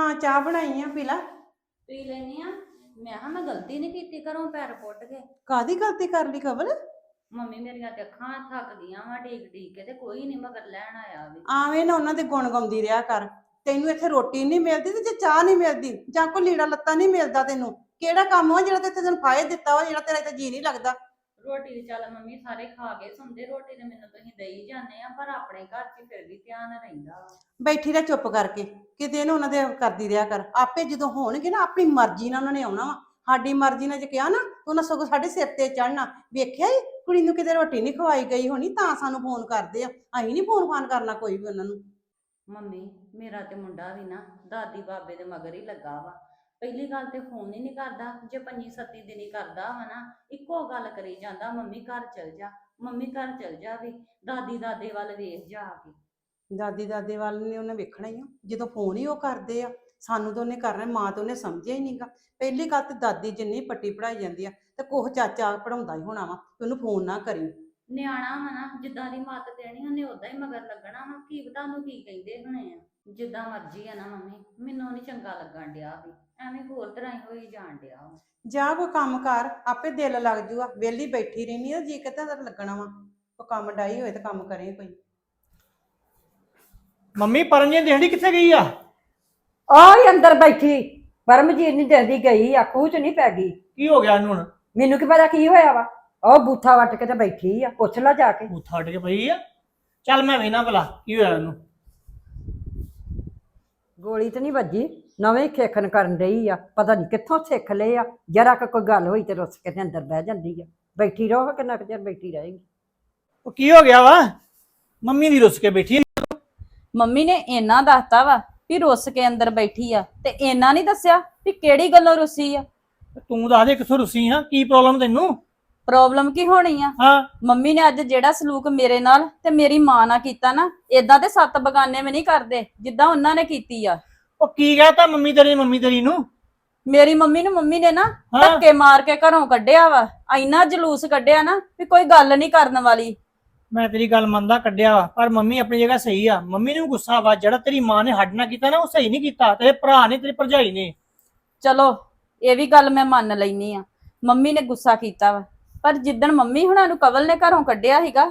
ਹਾਂ ਚਾਹ ਬਣਾਈ ਆ ਪੀ ਲਾ। ਪੀ ਲੈਣੀ ਆ। ਮੈਂ ਹਾਂ ਮੈਂ ਗਲਤੀ ਨਹੀਂ ਕੀਤੀ ਘਰੋਂ ਪੈਰ ਪੁੱਟ ਕੇ। ਕਾਦੀ ਗਲਤੀ ਕਰ ਲਈ ਕਵਲ ਮੰਮੀ ਮੇਰੀਆਂ ਤੇ ਅੱਖਾਂ ਥੱਕ ਗਈਆਂ ਵਾ ਢੀਕ ਢੀਕ ਕੇ ਤੇ ਕੋਈ ਨਹੀਂ ਮਗਰ ਲੈਣ ਆਇਆ ਵੀ। ਆਵੇਂ ਨਾ ਉਹਨਾਂ ਦੇ ਗੁਣ ਗਾਉਂਦੀ ਰਿਹਾ ਕਰ। ਤੈਨੂੰ ਇੱਥੇ ਰੋਟੀ ਨਹੀਂ ਮਿਲਦੀ ਤੇ ਜੇ ਚਾਹ ਨਹੀਂ ਮਿਲਦੀ ਜਾਂ ਕੋਈ ਲੀੜਾ ਲੱਤਾ ਨਹੀਂ ਮਿਲਦਾ ਤੈਨੂੰ ਕਿਹੜਾ ਕੰਮ ਆ ਜਿਹੜਾ ਤੇ ਇੱਥੇ ਤੈਨੂੰ ਫਾਇਦਾ ਦਿੱਤਾ ਵਾ ਜਿਹੜਾ ਤੇਰਾ ਇੱਥੇ ਜੀ ਨਹੀਂ ਲੱਗਦਾ? ਰੋਟੀ ਚੱਲ ਮੰਮੀ ਸਾਰੇ ਖਾ ਕੇ ਸੁਣਦੇ ਰੋਟੀ ਤੇ ਮੈਨੂੰ ਤੁਸੀਂ ਦੇਈ ਜਾਂਦੇ ਆ ਪਰ ਆਪਣੇ ਘਰ 'ਚ ਫਿਰ ਵੀ ਧਿਆਨ ਰਹਿੰਦਾ ਬੈਠੀ ਰਹਿ ਚੁੱਪ ਕਰਕੇ ਕਿਤੇ ਇਹਨੂੰ ਉਹਨਾਂ ਦੇ ਕਰਦੀ ਰਿਹਾ ਕਰ। ਆਪੇ ਜਦੋਂ ਹੋਣਗੇ ਨਾ ਆਪਣੀ ਮਰਜ਼ੀ ਨਾਲ ਉਹਨਾਂ ਨੇ ਆਉਣਾ ਵਾ। ਸਾਡੀ ਮਰਜ਼ੀ ਨਾਲ ਜੇ ਕਿਹਾ ਨਾ ਉਹਨਾਂ ਸਗੋਂ ਸਾਡੇ ਸਿਰ ਤੇ ਚੜਨਾ ਵੇਖਿਆ ਈ ਕੁੜੀ ਨੂੰ ਕਿਤੇ ਰੋਟੀ ਨਹੀਂ ਖਵਾਈ ਗਈ ਹੋਣੀ ਤਾਂ ਸਾਨੂੰ ਫੋਨ ਕਰਦੇ ਆ। ਅਸੀਂ ਨਹੀਂ ਫੋਨ ਫਾਨ ਕਰਨਾ ਕੋਈ ਵੀ ਉਹਨਾਂ ਨੂੰ। ਮੰਮੀ ਮੇਰਾ ਤੇ ਮੁੰਡਾ ਵੀ ਨਾ ਦਾਦੀ ਬਾਬੇ ਦੇ ਮਗਰ ਹੀ ਲੱਗਾ ਵਾ। ਪਹਿਲੀ ਗੱਲ ਤੇ ਫੋਨ ਹੀ ਨਹੀਂ ਕਰਦਾ ਜੇ ਪੰਜੀ ਸੱਤੀ ਦਿਨ ਹੀ ਕਰਦਾ ਵਾ ਨਾ ਇੱਕੋ ਗੱਲ ਕਰੀ ਜਾਂਦਾ ਮੰਮੀ ਘਰ ਚਲ ਜਾ ਮੰਮੀ ਘਰ ਚਲ ਜਾ ਵੀ ਦਾਦੀ ਦਾਦੇ ਵੱਲ ਵੇਖ ਜਾ ਕੇ। ਦਾਦੀ ਦਾਦੇ ਵੱਲ ਨੇ ਉਹਨੇ ਵੇਖਣਾ ਹੀ ਆ ਜਦੋਂ ਫੋਨ ਹੀ ਉਹ ਕਰਦੇ ਆ ਸਾਨੂੰ ਤਾਂ ਉਹਨੇ ਕਰਨਾ ਮਾਂ ਤਾਂ ਉਹਨੇ ਸਮਝਿਆ ਹੀ ਨਹੀਂਗਾ ਪਹਿਲੀ ਗੱਲ ਤੇ ਦਾਦੀ ਜਿੰਨੀ ਪੱਟੀ ਪੜਾਈ ਜਾਂਦੀ ਆ ਤੇ ਕੋਹ ਚਾਚਾ ਪੜਾਉਂਦਾ ਹੀ ਹੋਣਾ ਵਾ ਤੇ ਉਹਨੂੰ ਫੋਨ ਨਾ ਕਰੀ। ਨਿਆਣਾ ਵਾ ਨਾ ਜਿੱਦਾਂ ਦੀ ਮੱਤ ਦੇਣੀ ਉਹਨੇ ਉਦਾਂ ਹੀ ਮਗਰ ਲੱਗਣਾ ਵਾ ਕੀ ਪਤਾ ਉਹਨੂੰ ਕੀ ਕਹਿੰਦੇ ਹੋਣੇ ਆ। ਜਿੱਦਾਂ ਮਰਜ਼ੀ ਆ ਨਾ ਮੰਮੀ ਮੈਨੂੰ ਨਹੀਂ ਚੰਗਾ ਲੱਗਣ ਡਿਆ ਵੀ ਐਵੇਂ ਹੋਰ ਤਰ੍ਹਾਂ ਹੀ ਹੋਈ ਜਾਣ ਡਿਆ ਵਾ। ਜਾ ਕੋਈ ਕੰਮ ਕਰ ਆਪੇ ਦਿਲ ਲੱਗ ਜੂਗਾ ਵਿਹਲੀ ਬੈਠੀ ਰਹਿਨੀ ਆ ਜੀ ਕਿਤੇ ਤਾਂ ਲੱਗਣਾ ਵਾ? ਉਹ ਕੰਮ ਡਾਈ ਹੋਏ ਤਾਂ ਕੰਮ ਕਰੇ ਕੋਈ। ਮੰਮੀ ਪਰਮਜੀਤ ਦੇਹੜੀ ਕਿੱਥੇ ਗਈ ਆ? ਆ ਹੀ ਅੰਦਰ ਬੈਠੀ ਪਰਮਜੀਤ ਨਹੀਂ ਦਿੰਦੀ ਗਈ ਆ ਖੂਹ ਚ ਨਹੀਂ ਪੈ ਗਈ। ਕੀ ਹੋ ਗਿਆ ਇਹਨੂੰ ਹੁਣ? ਮੈਨੂੰ ਕੀ ਪਤਾ ਕੀ ਹੋਇਆ ਵਾ? ਉਹ ਬੂਥਾ ਵੱਟ ਕੇ ਤੇ ਬੈਠੀ ਆ ਪੁੱਛ ਲੈ ਜਾ ਕੇ। ਉੱਥਾ ਉੱਡ ਕੇ ਪਈ ਆ? ਚੱਲ ਮੈਂ ਵੇਖਣਾ ਭਲਾ ਕੀ ਹੋਇਆ ਇਹਨੂੰ? ਗੋਲੀ ਤੇ ਨਹੀਂ ਵੱਜੀ ਨਵੇਂ ਹੀ ਖੇਖਣ ਕਰਨ ਰਹੀ ਆ ਪਤਾ ਨਹੀਂ ਕਿੱਥੋਂ ਸਿੱਖ ਲਏ ਆ ਜਰਾ ਕੁ ਕੋਈ ਗੱਲ ਹੋਈ ਤੇ ਰੁੱਸ ਕੇ ਤੇ ਅੰਦਰ ਬਹਿ ਜਾਂਦੀ ਆ। ਬੈਠੀ ਰਹੋ ਕਿੰਨਾ ਕੁ ਚਿਰ ਬੈਠੀ ਰਹੇਗੀ? ਉਹ ਕੀ ਹੋ ਗਿਆ ਵਾ? ਮੰਮੀ ਦੀ ਰੁੱਸ ਕੇ ਬੈਠੀ? ਆ। ਮੰਮੀ ਨੇ ਇੰਨਾ ਦੱਸਤਾ ਵਾ ਵੀ ਰੁੱਸ ਕੇ ਅੰਦਰ ਬੈਠੀ ਆ ਤੇ ਇੰਨਾ ਨਹੀਂ ਦੱਸਿਆ ਵੀ ਕਿਹੜੀ ਗੱਲੋਂ ਰੁੱਸੀ ਆ? ਤੂੰ ਦੱਸ ਦੇ ਕਿੱਥੋਂ ਰੁੱਸੀ ਆ ਕੀ ਪ੍ਰੋਬਲਮ ਤੈਨੂੰ? ਪ੍ਰੋਬਲਮ ਕੀ ਹੋਣੀ ਆ? ਹਾਂ। ਮੰਮੀ ਨੇ ਅੱਜ ਜਿਹੜਾ ਸਲੂਕ ਮੇਰੇ ਨਾਲ ਤੇ ਮੇਰੀ ਮਾਂ ਨਾਲ ਕੀਤਾ ਨਾ ਇਦਾਂ ਤੇ ਸੱਤ ਬਗਾਨੇ ਵੀ ਨਹੀਂ ਕਰਦੇ ਜਿੱਦਾਂ ਉਹਨਾਂ ਨੇ ਕੀਤੀ ਆ। ਉਹ ਕੀ ਕਹਤਾ ਮੰਮੀ ਤੇਰੀ ਮੰਮੀ ਤੇਰੀ ਨੂੰ? ਮੇਰੀ ਮੰਮੀ ਨੂੰ ਮੰਮੀ ਨੇ ਨਾ ਹਾਂ। ਧੱਕੇ ਮਾਰ ਕੇ ਘਰੋਂ ਕੱਢਿਆ ਵਾ ਇੰਨਾ ਜਲੂਸ ਕੱਢਿਆ ਨਾ ਵੀ ਕੋਈ ਗੱਲ ਨਹੀਂ ਕਰਨ ਵਾਲੀ। ਮੈਂ ਤੇਰੀ ਗੱਲ ਮੰਨਦਾ ਕੱਢਿਆ ਵਾ ਪਰ ਮੰਮੀ ਆਪਣੀ ਜਗ੍ਹਾ ਸਹੀ ਆ। ਮੰਮੀ ਨੂੰ ਗੁੱਸਾ ਵਾ ਜਿਹੜਾ ਤੇਰੀ ਮਾਂ ਨੇ ਹੱਡ ਨਾਲ ਕੀਤਾ ਨਾ ਉਹ ਸਹੀ ਨਹੀਂ ਕੀਤਾ। ਤੇਰੇ ਭਰਾ ਨੇ ਤੇਰੀ ਭਰਜਾਈ ਨੇ। ਚਲੋ ਇਹ ਵੀ ਗੱਲ ਮੈਂ ਮੰਨ ਲੈਨੀ ਆ। ਮੰਮੀ ਨੇ ਗੁੱਸਾ ਕੀਤਾ ਵਾ। ਪਰ ਜਿੱਦਣ ਮੰਮੀ ਹੁਣਾਂ ਨੂੰ ਕਵਲ ਨੇ ਘਰੋਂ ਕੱਢਿਆ ਸੀਗਾ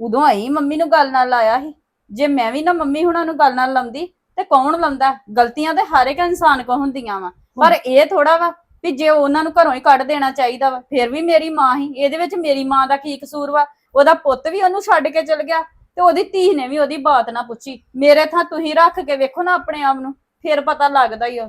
ਉਦੋਂ ਆਈ ਮੰਮੀ ਨੂੰ ਗੱਲ ਨਾਲ ਲਾਇਆ ਸੀ। ਜੇ ਮੈਂ ਵੀ ਨਾ ਮੰਮੀ ਹੁਣਾਂ ਨੂੰ ਗੱਲ ਨਾਲ ਲਾਉਂਦੀ ਤੇ ਕੌਣ ਲਾਉਂਦਾ? ਗਲਤੀਆਂ ਤੇ ਹਰ ਇੱਕ ਇਨਸਾਨ ਕੋ ਹੁੰਦੀਆਂ ਵਾ। ਪਰ ਇਹ ਥੋੜਾ ਵਾ ਵੀ ਜੇ ਉਹਨਾਂ ਨੂੰ ਘਰੋਂ ਹੀ ਕੱਢ ਦੇਣਾ ਚਾਹੀਦਾ ਵਾ ਫਿਰ ਵੀ ਮੇਰੀ ਮਾਂ ਹੀ ਇਹਦੇ ਵਿੱਚ ਮੇਰੀ ਮਾਂ ਦਾ ਕੀ ਕਸੂਰ ਵਾ? ਉਹਦਾ ਪੁੱਤ ਵੀ ਉਹਨੂੰ ਛੱਡ ਕੇ ਚਲ ਗਿਆ ਤੇ ਉਹਦੀ ਧੀ ਨੇ ਵੀ ਉਹਦੀ ਬਾਤ ਨਾ ਪੁੱਛੀ। ਮੇਰੇ ਥਾਂ ਤੁਸੀਂ ਰੱਖ ਕੇ ਵੇਖੋ ਨਾ ਆਪਣੇ ਆਪ ਨੂੰ ਫਿਰ ਪਤਾ ਲੱਗਦਾ ਹੀ ਆ।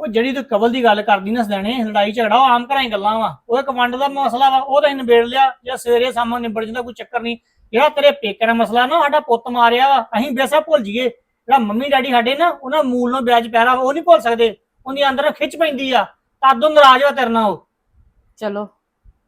ਉਹ ਜਿਹੜੀ ਤੂੰ ਕਵਲ ਦੀ ਗੱਲ ਕਰਦੀ ਨਾ ਸਦਾਣੇ, ਲੜਾਈ ਝਗੜਾ, ਉਹ ਆਮ ਘਰਾਂ ਹੀ ਗੱਲਾਂ ਵਾ। ਉਹ ਕਮਾਂਡ ਦਾ ਮਸਲਾ ਵਾ, ਉਹ ਤਾਂ ਨਿਬੇੜ ਲਿਆ। ਜਾਂ ਸਵੇਰੇ ਸਾਹਮਣੇ ਨਿਬੜ ਜਾਂਦਾ, ਕੋਈ ਚੱਕਰ ਨਹੀਂ। ਜਿਹੜਾ ਤੇਰੇ ਪੇਕੇ ਦਾ ਮਸਲਾ ਨਾ, ਸਾਡਾ ਪੁੱਤ ਮਾਰਿਆ ਵਾ, ਅਸੀਂ ਬੇਸਾ ਭੁੱਲ ਜੀਏ ਜਿਹੜਾ ਮੰਮੀ ਡੈਡੀ ਸਾਡੇ ਨਾ, ਉਹਨਾਂ ਮੂਲ ਨੂੰ ਵਿਆਜ ਪੈਰਾ ਵਾ, ਉਹ ਨਹੀਂ ਭੁੱਲ ਸਕਦੇ। ਉਹਦੀ ਅੰਦਰ ਖਿੱਚ ਪੈਂਦੀ ਆ। ਤਾਦੋਂ ਨਾਰਾਜ਼ ਹੋ ਤੇਰੇ ਨਾਲ। ਉਹ ਚਲੋ,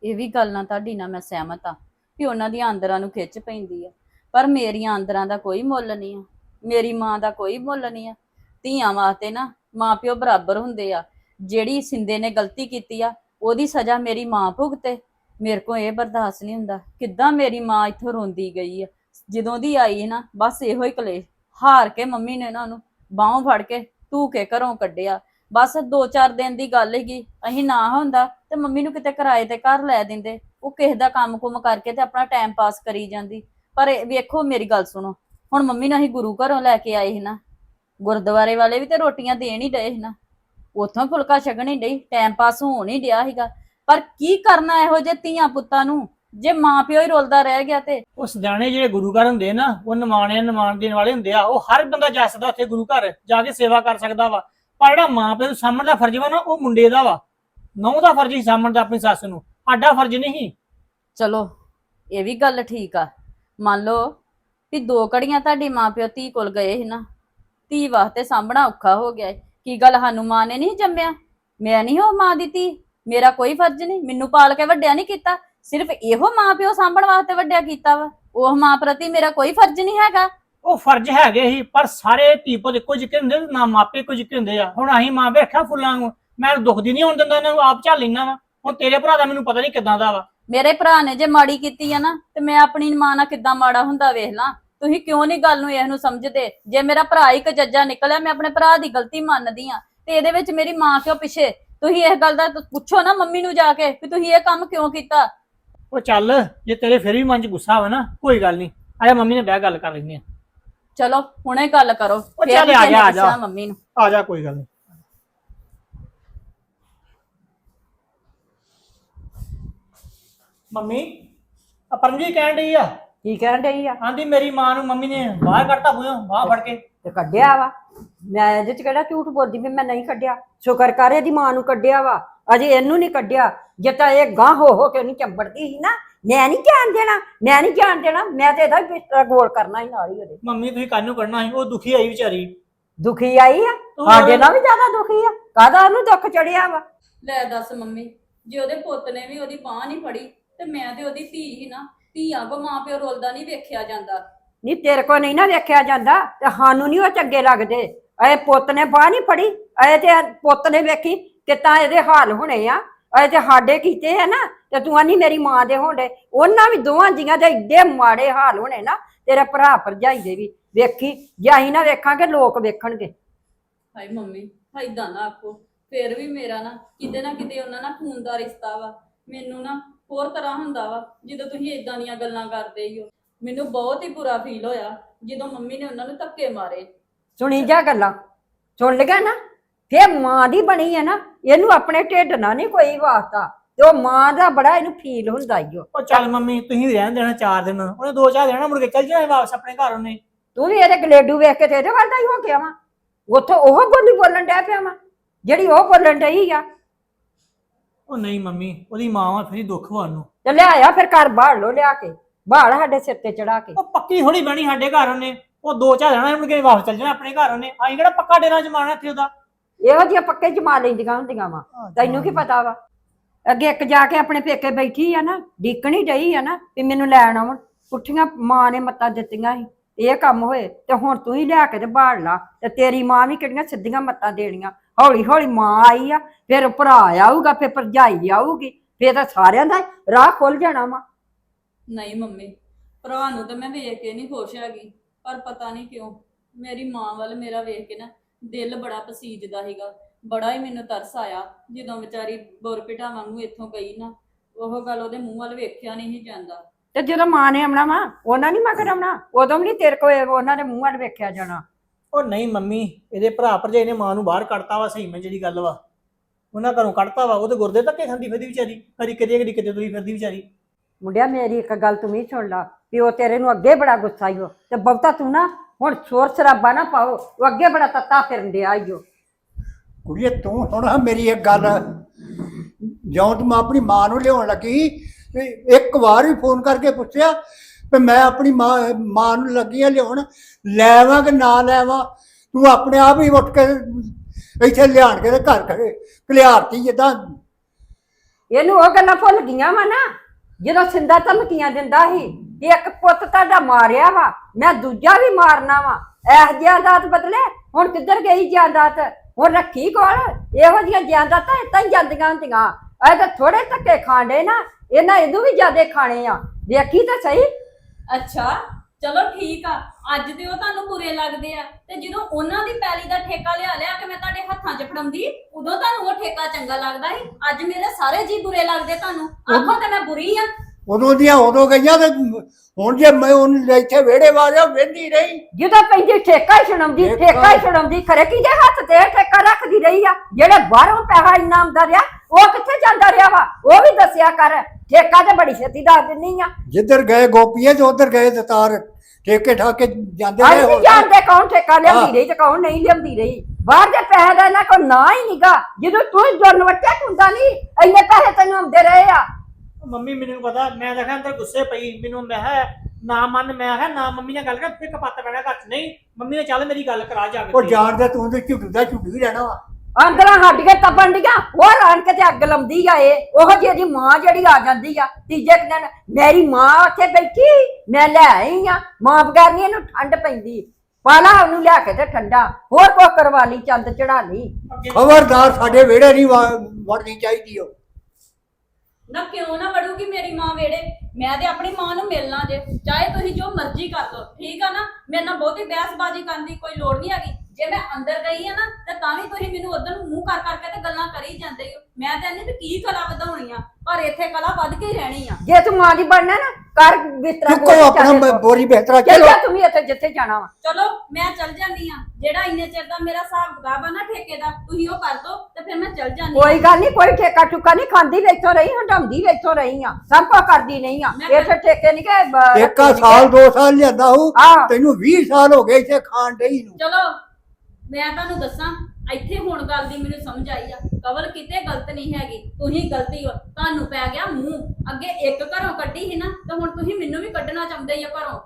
ਇਹ ਵੀ ਗੱਲ ਨਾਲ ਤੁਹਾਡੀ ਨਾਲ ਮੈਂ ਸਹਿਮਤ ਆ ਵੀ ਉਹਨਾਂ ਦੀਆਂ ਅੰਦਰਾਂ ਨੂੰ ਖਿੱਚ ਪੈਂਦੀ ਆ। ਪਰ ਮੇਰੀਆਂ ਅੰਦਰਾਂ ਦਾ ਕੋਈ ਮੁੱਲ ਨਹੀਂ ਆ। ਮੇਰੀ ਮਾਂ ਦਾ ਕੋਈ ਮੁੱਲ ਨਹੀਂ ਆ। ਧੀਆਂ ਵਾਸਤੇ ਨਾ ਮਾਂ ਪਿਓ ਬਰਾਬਰ ਹੁੰਦੇ ਆ, ਜਿਹੜੀ ਸਿੰਦੇ ਨੇ ਗਲਤੀ ਕੀਤੀ ਆ, ਉਹਦੀ ਸਜ਼ਾ ਮੇਰੀ ਮਾਂ ਭੁਗਤੇ। ਮੇਰੇ ਕੋ ਇਹ ਬਰਦਾਸ਼ਤ ਨਹੀਂ ਹੁੰਦਾ, ਕਿੱਦਾਂ ਮੇਰੀ ਮਾਂ ਇੱਥੋਂ ਰੋਂਦੀ ਗਈ ਆ? ਜਦੋਂ ਦੀ ਆਈ ਨਾ, ਬਸ ਇਹੋ ਹੀ ਕਲੇਸ਼। ਹਾਰ ਕੇ ਮੰਮੀ ਨੇ ਨਾ ਉਹਨੂੰ ਬਾਹੋਂ ਫੜ ਕੇ ਧੂ ਕੇ ਘਰੋਂ ਕੱਢਿਆ। ਬਸ 2-4 ਦਿਨ ਦੀ ਗੱਲ ਹੈਗੀ ਅਸੀਂ ਨਾ ਹੁੰਦਾ ਤੇ ਮੰਮੀ ਨੂੰ ਕਿਤੇ ਕਿਰਾਏ ਤੇ ਘਰ ਲੈ ਦਿੰਦੇ। ਉਹ ਕਿਸੇ ਦਾ ਕੰਮ-ਕੁਮ ਕਰਕੇ ਤੇ ਆਪਣਾ ਟਾਈਮ ਪਾਸ ਕਰੀ ਜਾਂਦੀ। ਪਰ ਵੇਖੋ ਮੇਰੀ ਗੱਲ ਸੁਣੋ। ਹੁਣ ਮੰਮੀ ਨੂੰ ਅਸੀਂ ਗੁਰੂ ਘਰੋਂ ਲੈ ਕੇ ਆਏ ਸੀ ਨਾ ਗੁਰਦੁਆਰੇ ਵਾਲੇ ਵੀ ਤੇ ਰੋਟੀਆਂ ਦੇਣ ਹੀ ਡਏ ਸੀ ਨਾ। ਉਥੋਂ ਫੁਲਕਾ ਛਕਣ ਹੀ ਡਈ ਟਾਈਮ ਪਾਸ ਹੋਣ ਹੀ ਡਿਆ ਸੀਗਾ। ਪਰ ਕੀ ਕਰਨਾ ਇਹੋ ਜਿਹੇ ਧੀਆਂ ਪੁੱਤਾਂ ਨੂੰ ਜੇ ਮਾਂ ਪਿਓ ਹੀ ਰੁਲਦਾ ਰਹਿ ਗਿਆ ਤੇ? ਉਹ ਸਦਾਣੇ ਜਿਹੜੇ ਗੁਰੂ ਘਰ ਹੁੰਦੇ ਨਾ ਉਹ ਨਿਮਾਣੇ ਨਿਮਾਣ ਦੇਣ ਵਾਲੇ ਹੁੰਦੇ ਆ। ਉਹ ਹਰ ਬੰਦਾ ਜਾ ਸਕਦਾ ਉੱਥੇ ਗੁਰੂ ਘਰ ਜਾ ਕੇ ਸੇਵਾ ਕਰ ਸਕਦਾ ਵਾ। ਪਰ ਜਿਹੜਾ ਮਾਂ ਪਿਓ ਨੂੰ ਸਾਂਭਣ ਦਾ ਫਰਜ਼ ਵਾ ਨਾ ਉਹ ਮੁੰਡੇ ਦਾ ਵਾ। ਨੌ ਦਾ ਫਰਜ਼ ਹੀ ਸਾਂਭਣ ਦਾ ਆਪਣੀ ਸੱਸ ਨੂੰ। ਸਾਡਾ ਫਰਜ਼ ਨਹੀਂ। ਚਲੋ ਇਹ ਵੀ ਗੱਲ ਠੀਕ ਆ। ਮੰਨ ਲਓ ਵੀ ਦੋ ਕੜੀਆਂ ਤੁਹਾਡੀ ਮਾਂ ਪਿਓ ਧੀ ਕੋਲ ਗਏ ਸੀ ਨਾ ਧੀ ਵਾਸਤੇ ਸਾਂਭਣਾ ਔਖਾ ਹੋ ਗਿਆ ਏ। ਕੀ ਗੱਲ ਸਾਨੂੰ ਮਾਂ ਨੇ ਨਹੀਂ ਜੰਮਿਆ? ਮੈਂ ਨਹੀਂ ਹੋ ਮਾਂ ਦੀ ਧੀ ਮੇਰਾ ਕੋਈ ਫਰਜ਼ ਨਹੀਂ। ਮੈਨੂੰ ਪਾਲ ਕੇ ਵੱਡਿਆ ਨਹੀਂ ਕੀਤਾ। ਸਿਰਫ ਇਹੋ ਮਾਂ ਪਿਓ ਸਾਂਭਣ ਵਾਸਤੇ ਵੱਡਿਆ ਕੀਤਾ ਵਾ। ਉਹ ਮਾਂ ਪ੍ਰਤੀ ਮੇਰਾ ਕੋਈ ਫਰਜ਼ ਨਹੀਂ ਹੈਗਾ। ਉਹ ਫਰਜ਼ ਹੈਗੇ ਹੀ ਪਰ ਸਾਰੇ ਧੀਪੋ ਦੇ ਕੁਝ ਹੁੰਦੇ ਤੇ ਨਾ ਮਾਪੇ ਕੁਝ ਹੁੰਦੇ ਆ? ਹੁਣ ਅਸੀਂ ਮਾਂ ਵੇਖਿਆ ਫੁੱਲਾਂ ਨੂੰ ਮੈਂ ਦੁੱਖ ਦੀ ਨਹੀਂ ਹੋਣ ਦਿੰਦਾ ਇਹਨਾਂ ਨੂੰ ਆਪ ਝੱਲ ਲੈਣਾ ਵਾ। ਹੁਣ ਤੇਰੇ ਭਰਾ ਦਾ ਮੈਨੂੰ ਪਤਾ ਨਹੀਂ ਕਿਦਾਂ ਦਾ ਵਾ। ਮੇਰੇ ਭਰਾ ਨੇ ਜੇ ਮਾੜੀ ਕੀਤੀ ਆ ਨਾ ਤੇ ਮੈਂ ਆਪਣੀ ਮਾਂ ਨਾਲ ਕਿੱਦਾਂ ਮਾੜਾ ਹੁੰਦਾ ਵੇਖ ਲਾਂ। ਤੁਸੀਂ ਕਿਉਂ ਨਹੀਂ ਗੱਲ ਨੂੰ ਇਹਨੂੰ ਸਮਝਦੇ? ਜੇ ਮੇਰਾ ਭਰਾ ਇੱਕ ਜੱਜਾ ਨਿਕਲਿਆ ਮੈਂ ਆਪਣੇ ਭਰਾ ਦੀ ਗਲਤੀ ਮੰਨਦੀ ਆ ਤੇ ਇਹਦੇ ਵਿੱਚ ਮੇਰੀ ਮਾਂ ਕਿਉਂ ਪਿੱਛੇ? ਤੁਸੀਂ ਇਸ ਗੱਲ ਦਾ ਪੁੱਛੋ ਨਾ ਮੰਮੀ ਨੂੰ ਜਾ ਕੇ ਕਿ ਤੁਸੀਂ ਇਹ ਕੰਮ ਕਿਉਂ ਕੀਤਾ? ਉਹ ਚੱਲ ਜੇ ਤੇਰੇ ਫਿਰ ਵੀ ਮਨ 'ਚ ਗੁੱਸਾ ਵਾ ਨਾ ਕੋਈ ਗੱਲ ਨਹੀਂ ਆਇਆ ਮੰਮੀ ਨੇ ਬਹਿ ਗੱਲ ਕਰ ਲੈਂਦੇ ਆ ਚਲੋ ਹੁਣੇ ਗੱਲ ਕਰੋ। ਉਹ ਫਿਰ ਚੱਲ ਵੀ ਆ ਨੇ ਜਾ, ਆ ਜਾ। ਮੰਮੀ ਨੂੰ? ਆ ਜਾ ਕੋਈ ਗੱਲ ਨਹੀਂ ਮੰਮੀ ਆ ਪਰਮਜੀ ਕਹਿਣ ਡਈ ਆ? ਕੀ ਕਹਿਣ ਡਈ ਆ? ਆਂਦੀ ਮੇਰੀ ਮਾਂ ਨੂੰ ਮੰਮੀ ਨੇ ਬਾਹਰ ਕੱਢਤਾ ਬੂਹੋਂ ਬਾਹ ਫੜ ਕੇ। ਤੇ ਕੱਢਿਆ ਵਾ। ਮੈਂ ਇਹਦੇ ਚ ਕਿਹੜਾ ਝੂਠ ਬੋਲਦੀ ਵੀ ਮੈਂ ਨਹੀਂ ਕੱਢਿਆ। ਸ਼ੁਕਰ ਕਰ ਇਹਦੀ ਮਾਂ ਨੂੰ ਕੱਢਿਆ ਵਾ। ਅਜੇ ਇਹਨੂੰ ਨਹੀਂ ਕੱਢਿਆ। ਜੇ ਤਾਂ ਇਹ ਗਾਂ ਹੋ ਹੋ ਕੇ ਉਹਨੂੰ ਚੰਬੜਦੀ ਸੀ ਨਾ ਮੈਂ ਨਹੀਂ ਜਾਣ ਦੇਣਾ ਮੈਂ ਨਹੀਂ ਜਾਣ ਦੇਣਾ ਮੈਂ ਤੇ ਇਹਦਾ ਬਿਸਤਰਾ ਗੋਲ ਕਰਨਾ ਹੀ ਨਾਲ ਹੀ ਉਹਦੇ। ਮੰਮੀ ਤੁਸੀਂ ਕਾਹਨੂੰ ਕੱਢਣਾ ਸੀ? ਉਹ ਦੁਖੀ ਆਈ ਵਿਚਾਰੀ। ਦੁਖੀ ਆਈ ਆ? ਸਾਡੇ ਨਾਲ ਵੀ ਜ਼ਿਆਦਾ ਦੁਖੀ ਆ। ਕਾਹਦਾ ਉਹਨੂੰ ਦੁੱਖ ਚੜਿਆ ਵਾ? ਲੈ ਦੱਸ ਮੰਮੀ ਜੇ ਉਹਦੇ ਪੁੱਤ ਨੇ ਵੀ ਉਹਦੀ ਬਾਹ ਨਹੀਂ ਫੜੀ ਤੇ ਮੈਂ ਤੇ ਉਹਦੀ ਧੀ ਹੀ ਨਾ। ਧੀਆਂ ਕੋ ਮਾਂ ਪਿਓ ਰੋਲਦਾ ਨਹੀਂ ਵੇਖਿਆ ਜਾਂਦਾ। ਨਹੀਂ ਤੇਰੇ ਕੋ ਨਹੀਂ ਨਾ ਵੇਖਿਆ ਜਾਂਦਾ ਤੇ ਸਾਨੂੰ ਨਹੀਂ ਉਹ ਚੰਗੇ ਲੱਗਦੇ। ਐ ਪੁੱਤ ਨੇ ਬਾਹ ਨਹੀਂ ਫੜੀ ਐ ਤੇ ਪੁੱਤ ਨੇ ਵੇਖੀ ਕਿ ਤਾਂ ਇਹਦੇ ਹਾਲ ਹੋਣੇ ਆ। ਐ ਤੇ ਸਾਡੇ ਕੀਤੇ ਆ ਨਾ ਤੇ ਤੂੰ ਆਨੀ ਮੇਰੀ ਮਾਂ ਦੇ ਹੋਂਡੇ। ਉਹਨਾਂ ਵੀ ਦੋਵਾਂ ਜੀਆਂ ਦੇ ਏਡੇ ਮਾੜੇ ਹਾਲ ਹੋਣੇ ਨਾ ਤੇਰੇ ਭਰਾ ਭਰਜਾਈ ਦੇ ਵੀ। ਵੇਖੀ ਜੇ ਅਸੀਂ ਨਾ ਵੇਖਾਂਗੇ ਲੋਕ ਵੇਖਣਗੇ। ਹਾਏ ਮੰਮੀ ਏਦਾਂ ਨਾ ਆਖੋ। ਫੇਰ ਵੀ ਮੇਰਾ ਨਾ ਕਿਤੇ ਨਾ ਕਿਤੇ ਉਹਨਾਂ ਨਾਲ ਖੂਨ ਦਾ ਰਿਸ਼ਤਾ ਵਾ। ਮੈਨੂੰ ਨਾ ਹੋਰ ਤਰ੍ਹਾਂ ਹੁੰਦਾ ਵਾ ਜਦੋਂ ਤੁਸੀਂ ਇਦਾਂ ਦੀਆਂ ਗੱਲਾਂ ਕਰਦੇ ਹੀ ਹੋ ਮੈਨੂੰ ਬਹੁਤ ਹੀ ਬੁਰਾ ਫੀਲ ਹੋਇਆ ਜਦੋਂ ਮੰਮੀ ਨੇ ਉਹਨਾਂ ਨੂੰ ਧੱਕੇ ਮਾਰੇ। ਸੁਣੀ ਜਾ ਗੱਲਾਂ। ਸੁਣ ਲਗਾ ਨਾ ਫੇਰ ਮਾਂ ਦੀ ਬਣੀ ਹੈ ਨਾ ਇਹਨੂੰ ਆਪਣੇ ਢਿੱਡ ਨਾਲ ਨਹੀਂ ਕੋਈ ਵਾਸਤਾ। ਤੇ ਉਹ ਮਾਂ ਦਾ ਬੜਾ ਇਹਨੂੰ ਫੀਲ ਹੁੰਦਾ ਈ ਓ। ਉਹ ਚੱਲ ਮੰਮੀ ਤੁਸੀਂ ਰਹਿਣ ਦੇਣਾ ਚਾਰ ਦਿਨ। ਉਹਨੇ ਦੋ ਚਾਰ ਦਿਨ ਮੁੜ ਕੇ ਚੱਲ ਜਾਣਾ ਵਾਪਸ ਆਪਣੇ ਘਰ ਉਹਨੇ। ਤੂੰ ਵੀ ਇਹਦੇ ਗਲੇਡੂ ਵੇਖ ਕੇ ਤੇ ਇਹਦੇ ਵੱਲ ਦਾ ਹੀ ਹੋ ਗਿਆ ਵਾ। ਉੱਥੋਂ ਉਹ ਬੋਲੀ ਬੋਲਣ ਡਿਆ ਪਿਆ ਵਾ। ਜਿਹੜੀ ਉਹ ਬੋਲਣ ਡਈ ਆ ਉਹ ਨਹੀਂ ਮੰਮੀ ਉਹਦੀ ਮਾਂ ਵਾ ਫਿਰ ਦੁੱਖ ਵਾ ਉਹਨੂੰ। ਤੇ ਲਿਆਇਆ ਫਿਰ ਘਰ ਬਾੜ ਲੋ ਲਿਆ ਕੇ ਬਾੜ ਸਾਡੇ ਸਿਰ ਤੇ ਚੜਾ ਕੇ। ਉਹ ਪੱਕੀ ਥੋੜੀ ਬਣੀ ਸਾਡੇ ਘਰ ਉਹਨੇ ਉਹ ਦੋ ਚਾਰ ਦਿਨਾਂ ਮੁੜ ਕੇ ਵਾਪਸ ਚੱਲ ਜਾਣਾ ਆਪਣੇ ਘਰ ਉਹਨੇ। ਆਈ ਕਿਹੜਾ ਪੱਕਾ ਡੇਰਾ ਜਮਾਣਾ ਇੱਥੇ ਉਹਦਾ? ਇਹੋ ਜਿਹੀਆਂ ਪੱਕੇ ਜਮਾ ਲੈਂਦੀਆਂ ਹੁੰਦੀਆਂ ਵਾ ਤੈਨੂੰ ਕੀ ਪਤਾ ਵਾ? ਅੱਗੇ ਇੱਕ ਜਾ ਕੇ ਆਪਣੇ ਪੇਕੇ ਬੈਠੀ ਆ ਨਾ ਡੀਕਣੀ ਡਈ ਆ ਨਾ ਵੀ ਮੈਨੂੰ ਲੈਣ ਆਉਣ। ਪੁੱਠੀਆਂ ਮਾਂ ਨੇ ਮੱਤਾਂ ਦਿੱਤੀਆਂ ਸੀ ਇਹ ਕੰਮ ਹੋਏ ਤੇ ਹੁਣ ਤੂੰ ਹੀ ਲਿਆ ਕੇ ਤੇ ਬਾੜ ਲਾ ਤੇ ਤੇਰੀ ਮਾਂ ਵੀ ਕਿਹੜੀਆਂ ਸਿੱਧੀਆਂ ਮੱਤਾਂ ਦੇਣੀਆਂ। ਹੌਲੀ ਹੌਲੀ ਮਾਂ ਆਈ ਆ ਫਿਰ ਭਰਾ ਆਊਗਾ ਫਿਰ ਭਰਜਾਈ ਆਊਗੀ ਫਿਰ ਤਾਂ ਸਾਰਿਆਂ ਦਾ ਰਾਹ ਖੁੱਲ ਜਾਣਾ ਵਾ। ਨਹੀਂ ਮੰਮੀ ਭਰਾ ਨੂੰ ਤਾਂ ਮੈਂ ਵੇਖ ਕੇ ਨਹੀਂ ਖੁਸ਼ ਹੈਗੀ ਪਰ ਪਤਾ ਨਹੀਂ ਕਿਉਂ ਮੇਰੀ ਮਾਂ ਵੱਲ ਮੇਰਾ ਵੇਖ ਕੇ ਨਾ ਦਿਲ ਬੜਾ ਪਸੀਜਦਾ ਸੀਗਾ ਬੜਾ ਹੀ ਮੈਨੂੰ ਤਰਸ ਆਇਆ ਜਦੋਂ ਵਿਚਾਰੀ ਬੋਰਪਿਟਾ ਵਾਂਗੂ ਇੱਥੋਂ ਗਈ ਨਾ ਉਹ ਗੱਲ ਉਹਦੇ ਮੂੰਹ ਵੱਲ ਵੇਖਿਆ ਨਹੀਂ ਸੀ ਜਾਂਦਾ। ਤੇ ਜਦੋਂ ਮਾਂ ਨੇ ਆਉਣਾ ਵਾ ਉਹਨਾਂ ਨਹੀਂ ਮਗਰ ਆਉਣਾ ਉਦੋਂ ਵੀ ਨਹੀਂ ਤੇਰੇ ਕੋਲ ਉਹਨਾਂ ਦੇ ਮੂੰਹ ਵੱਲ ਵੇਖਿਆ ਜਾਣਾ। ਉਹ ਨਹੀਂ ਮੰਮੀ ਇਹਦੇ ਭਰਾ ਭਰਜਾਈ ਨੇ ਮਾਂ ਨੂੰ ਬਾਹਰ ਕੱਢਤਾ ਵਾ ਸਹੀ ਮੈਂ ਜਿਹੜੀ ਗੱਲ ਵਾ। ਉਹਨਾਂ ਘਰੋਂ ਕੱਢਤਾ ਵਾ ਉਹ ਤੇ ਗੁਰਦੇ ਧੱਕੇ ਖਾਂਦੀ ਫਿਰਦੀ ਵਿਚਾਰੀ ਕਦੀ ਕਿਤੇ ਕਦੀ ਕਿਤੇ ਤੁਰੀ ਫਿਰਦੀ ਵਿਚਾਰੀ। ਮੁੰਡਿਆ ਮੇਰੀ ਇੱਕ ਗੱਲ ਤੂੰ ਵੀ ਸੁਣ ਲਾ ਵੀ ਉਹ ਤੇਰੇ ਨੂੰ ਅੱਗੇ ਬੜਾ ਗੁੱਸਾ ਈ ਓ। ਤੇ ਬਹੁਤਾ ਤੂੰ ਨਾ ਹੁਣ ਸ਼ੋਰ ਸ਼ਰਾਬਾ ਨਾ ਪਾਓ ਉਹ ਅੱਗੇ ਬੜਾ ਤੱਤਾ ਫਿਰਨ ਡਿਆ ਈ ਓ। ਕੁੜੀਏ ਤੂੰ ਸੁਣਾ ਮੇਰੀ ਇੱਕ ਗੱਲ। ਜਦੋਂ ਤੂੰ ਆਪਣੀ ਮਾਂ ਨੂੰ ਲਿਆਉਣ ਲੱਗੀ ਤੇ ਇੱਕ ਵਾਰ ਵੀ ਫੋਨ ਕਰਕੇ ਪੁੱਛਿਆ ਵੀ ਮੈਂ ਆਪਣੀ ਮਾਂ ਮਾਂ ਨੂੰ ਲੱਗੀ ਆ ਲਿਆਉਣ, ਲੈਵਾਂ ਕਿ ਨਾ ਲੈਵਾਂ? ਤੂੰ ਆਪਣੇ ਆਪ ਹੀ ਉੱਠ ਕੇ ਇੱਥੇ ਲਿਆਣ ਕੇ ਤੇ ਘਰ ਖੜੇ। ਕਲਿਆਰਤੀ ਜਿੱਦਾਂ ਇਹਨੂੰ ਉਹ ਗੱਲਾਂ ਭੁੱਲ ਗਈਆਂ ਵਾ ਨਾ। ਜਦੋਂ ਸਿੰਦਾ ਧਮਕੀਆਂ ਦਿੰਦਾ ਸੀ ਕਿ ਇੱਕ ਪੁੱਤ ਤੁਹਾਡਾ ਮਾਰਿਆ ਵਾ, ਮੈਂ ਦੂਜਾ ਵੀ ਮਾਰਨਾ ਵਾ। ਇਹ ਜਾਇਦਾਦ ਬਦਲੇ, ਹੁਣ ਕਿੱਧਰ ਗਈ ਜਾਇਦਾਦ ਹੁਣ ਰੱਖੀ ਕੋਲ? ਇਹੋ ਜਿਹੀਆਂ ਜਾਇਦਾਦਾਂ ਏਦਾਂ ਹੀ ਜਾਂਦੀਆਂ ਹੁੰਦੀਆਂ। ਇਹ ਤਾਂ ਥੋੜੇ ਧੱਕੇ ਖਾਂਦੇ ਨਾ, ਇਹਨਾਂ ਇਹਨੂੰ ਵੀ ਜ਼ਿਆਦੇ ਖਾਣੇ ਆ। ਵੇਖੀ ਤਾਂ ਸਹੀ ਅੱਛਾ ਚਲੋ ਠੀਕ ਆ। ਅੱਜ ਤੇ ਉਹ ਤੁਹਾਨੂੰ ਬੁਰੇ ਲੱਗਦੇ ਆ। ਤੇ ਜਦੋਂ ਉਹਨਾਂ ਦੀ ਪੈਲੀ ਦਾ ਠੇਕਾ ਲਿਆ ਲਿਆ ਕੇ ਮੈਂ ਤੁਹਾਡੇ ਹੱਥਾਂ 'ਚ ਫੜਾਉਂਦੀ ਉਦੋਂ ਤੁਹਾਨੂੰ ਉਹ ਠੇਕਾ ਚੰਗਾ ਲੱਗਦਾ ਸੀ। ਅੱਜ ਮੇਰੇ ਸਾਰੇ ਜੀ ਬੁਰੇ ਲੱਗਦੇ ਤੁਹਾਨੂੰ। ਆਖੋ ਤੇ ਮੈਂ ਬੁਰੀ ਆ। ਉਦੋਂ ਦੀਆਂ ਉਦੋਂ ਗਈਆਂ ਤੇ ਹੁਣ ਜੇ ਮੈਂ ਉਹਨੂੰ ਇੱਥੇ ਵਿਹੜੇ ਵਾਰਿਆ ਵੇਂਦੀ ਰਹੀ। ਜਦੋਂ ਪੈਂਦੀ ਠੇਕਾ ਹੀ ਛਡਾਉਂਦੀ ਠੇਕਾ। ਠੇਕਾ ਹੀ ਛਡਾਉਂਦੀ ਖਰੇ ਕਿਹਦੇ ਹੱਥ ਤੇ ਠੇਕਾ ਰੱਖਦੀ ਰਹੀ ਆ? ਜਿਹੜੇ ਬਾਹਰੋਂ ਪੈਸਾ ਇੰਨਾ ਆਉਂਦਾ ਰਿਹਾ ਉਹ ਕਿੱਥੇ ਜਾਂਦਾ ਰਿਹਾ ਵਾ? ਉਹ ਵੀ ਦੱਸਿਆ ਕਰ। ਠੇਕਾ ਤੇ ਬੜੀ ਛੇਤੀ ਦੱਸ ਦਿੰਨੀ ਆ। ਜਿੱਧਰ ਗਏ ਗੋਪੀਏ ਤੇ ਉਧਰ ਗਏ ਦਤਾਰ ਠੇਕੇ ਠਾਕੇ ਜਾਂਦੇ ਰਹੇ ਵੀ ਹੋਰ। ਜਾਣਦੇ ਕੌਣ ਠੇਕਾ ਹਾਂ। ਲਿਆਉਂਦੀ ਰਹੀ ਤੇ ਕੌਣ ਨਹੀਂ ਲਿਆਉਂਦੀ ਰਹੀ। ਬਾਹਰ ਦੇ ਪੈਸੇ ਦਾ ਇਹਨਾਂ ਕੋ ਨਾ ਹੀ ਨਿਗਾ। ਜਦੋਂ ਤੂੰ ਜੁਰਨ ਵੱਟਿਆ ਹੁੰਦਾ ਨਹੀਂ ਇੰਨੇ ਪੈਸੇ ਤੈਨੂੰ ਆਉਂਦੇ ਰਹੇ ਆ। ਮੰਮੀ ਮੈਨੂੰ ਪਤਾ ਮੈਂ ਦੇਖਿਆ ਅੰਦਰ ਗੁੱਸੇ ਪਈ। ਮੈਨੂੰ ਮੈਂ ਕਿਹਾ ਨਾ ਮੰਨ ਮੈਂ ਕਿਹਾ ਨਾ ਮੰਮੀ ਨਾਲ ਗੱਲ ਕਰ ਫਿਰ ਕਪੱਤ ਪੈਣਾ ਘਰ 'ਚ ਨਹੀਂ। ਮੰਮੀ ਨੇ ਚੱਲ ਮੇਰੀ ਗੱਲ ਕਰਾ ਜਾ ਕੇ ਉਹ ਜਾਣਦਾ ਤੂੰ ਤੇ ਝੁੱਟੂ ਦਾ ਝੁੱਟੂ ਹੀ ਰਹਿਣਾ ਵਾ। ਅੰਦਰਾਂ ਹੱਡੀਆਂ ਤਪਣ ਡੀਆਂ। ਉਹ ਆਣ ਕੇ ਤੇ ਅੱਗ ਲੰਦੀ ਆ ਇਹ। ਉਹ ਜਿਹੀ ਇਹਦੀ ਮਾਂ ਜਿਹੜੀ ਆ ਜਾਂਦੀ ਆ। ਤੀਜੇ ਕੁ ਦਿਨ ਮੇਰੀ ਮਾਂ ਉੱਥੇ ਬੈਠੀ। ਮੈਂ ਲੈ ਆਈ ਆ। ਮਾਂ ਬਗੈਰ ਨੀ ਇਹਨੂੰ ਠੰਡ ਪੈਂਦੀ। ਪਾਲਾ ਉਹਨੂੰ ਲਿਆ ਕੇ ਤੇ ਠੰਡਾ। ਹੋਰ ਕੋ ਕਰਵਾ ਲਈ ਚੰਦ ਚੜਾ ਲਈ। ਖਬਰਦਾਰ ਸਾਡੇ ਵਿਹੜੇ ਨਹੀਂ ਵਾ- ਵੜਨੀ ਚਾਹੀਦੀ ਉਹ। ਨਾ ਕਿਉਂ ਨਾ ਵੜੂਗੀ ਮੇਰੀ ਮਾਂ ਵੇੜੇ ਮੈਂ ਤੇ ਆਪਣੀ ਮਾਂ ਨੂੰ ਮਿਲਣਾ ਜੇ। ਚਾਹੇ ਤੁਸੀਂ ਜੋ ਮਰਜ਼ੀ ਕਰ ਲਓ। ਠੀਕ ਆ ਨਾ? ਮੇਰੇ ਨਾਲ ਬਹੁਤੀ ਬਹਿਸਬਾਜ਼ੀ ਕਰਨ ਦੀ ਕੋਈ ਲੋੜ ਨਹੀਂ ਹੈਗੀ। ਜੇ ਮੈਂ ਅੰਦਰ ਗਈ ਆ ਨਾ ਤੇ ਤਾਂ ਵੀ ਤੁਸੀਂ ਮੈਨੂੰ ਉਧਰ ਨੂੰ ਮੂੰਹ ਕਰ ਕਰਕੇ ਤੇ ਗੱਲਾਂ ਕਰੀ ਜਾਂਦੇ ਹੋ। ਮੈਂ ਤਾਂ ਨਹੀਂ ਵੀ ਕੀ ਕਲਾ ਵਧਾਉਣੀ ਆ ਪਰ ਇੱਥੇ ਕਲਾ ਵੱਧ ਕੇ ਹੀ ਰਹਿਣੀ ਆ। ਜੇ ਤੂੰ ਮਾਂ ਦੀ ਬਣਨਾ ਨਾ ਕਰ ਬਿਸਤਰਾ ਗੋਲੀ ਆਪਣਾ ਬੋਰੀ ਬਿਹਤਰਾ ਚੱਲ ਤੂੰ ਵੀ ਇੱਥੇ ਜਿੱਥੇ ਜਾਣਾ ਵਾ। ਚਲੋ ਮੈਂ ਚੱਲ ਜਾਂਦੀ ਆ। ਜਿਹੜਾ ਇੰਨੇ ਚਿਰ ਦਾ ਮੇਰਾ ਹਿਸਾਬ ਕਿਤਾਬ ਆ ਨਾ ਠੇਕੇ ਦਾ ਤੁਸੀਂ ਉਹ ਕਰ ਦੋ ਤੇ ਫਿਰ ਮੈਂ ਚੱਲ ਜਾਂਦੀ ਕੋਈ ਗੱਲ ਨਹੀਂ ਕੋਈ ਠੇਕਾ ਟੁਕਾ ਨਹੀਂ ਖਾਂਦੀ ਵੇਚੋ ਰਹੀ ਹਟਾਉਂਦੀ ਵੇਚੋ ਰਹੀ ਆ ਸਭ ਕੁਝ ਕਰਦੀ ਨਹੀਂ ਆ। ਮੈਂ ਇੱਥੇ ਠੇਕੇ ਨਹੀਂ ਕਿ ਇੱਕਾ ਸਾਲ ਦੋ ਸਾਲ ਲਿਆਂਦਾ ਹੂੰ। ਤੈਨੂੰ 20 ਸਾਲ ਹੋ ਗਏ ਇੱਥੇ ਖਾਣ ਡਈ ਨੂੰ। ਚਲੋ ਮੈਂ ਤੁਹਾਨੂੰ ਦੱਸਾਂ, ਇੱਥੇ ਹੁਣ ਗੱਲ ਦੀ ਮੈਨੂੰ ਸਮਝ ਆਈ ਆ। ਕਵਲ ਕਿਤੇ ਗਲਤ ਨਹੀਂ ਹੈਗੀ ਤੁਸੀਂ ਗਲਤੀ ਹੋ। ਤੁਹਾਨੂੰ ਪੈ ਗਿਆ ਮੂੰਹ। ਅੱਗੇ ਇੱਕ ਘਰੋਂ ਕੱਢੀ ਸੀ ਨਾ, ਤਾਂ ਹੁਣ ਤੁਸੀਂ ਮੈਨੂੰ ਵੀ ਕੱਢਣਾ ਚਾਹੁੰਦੇ ਹੀ ਆ ਘਰੋਂ।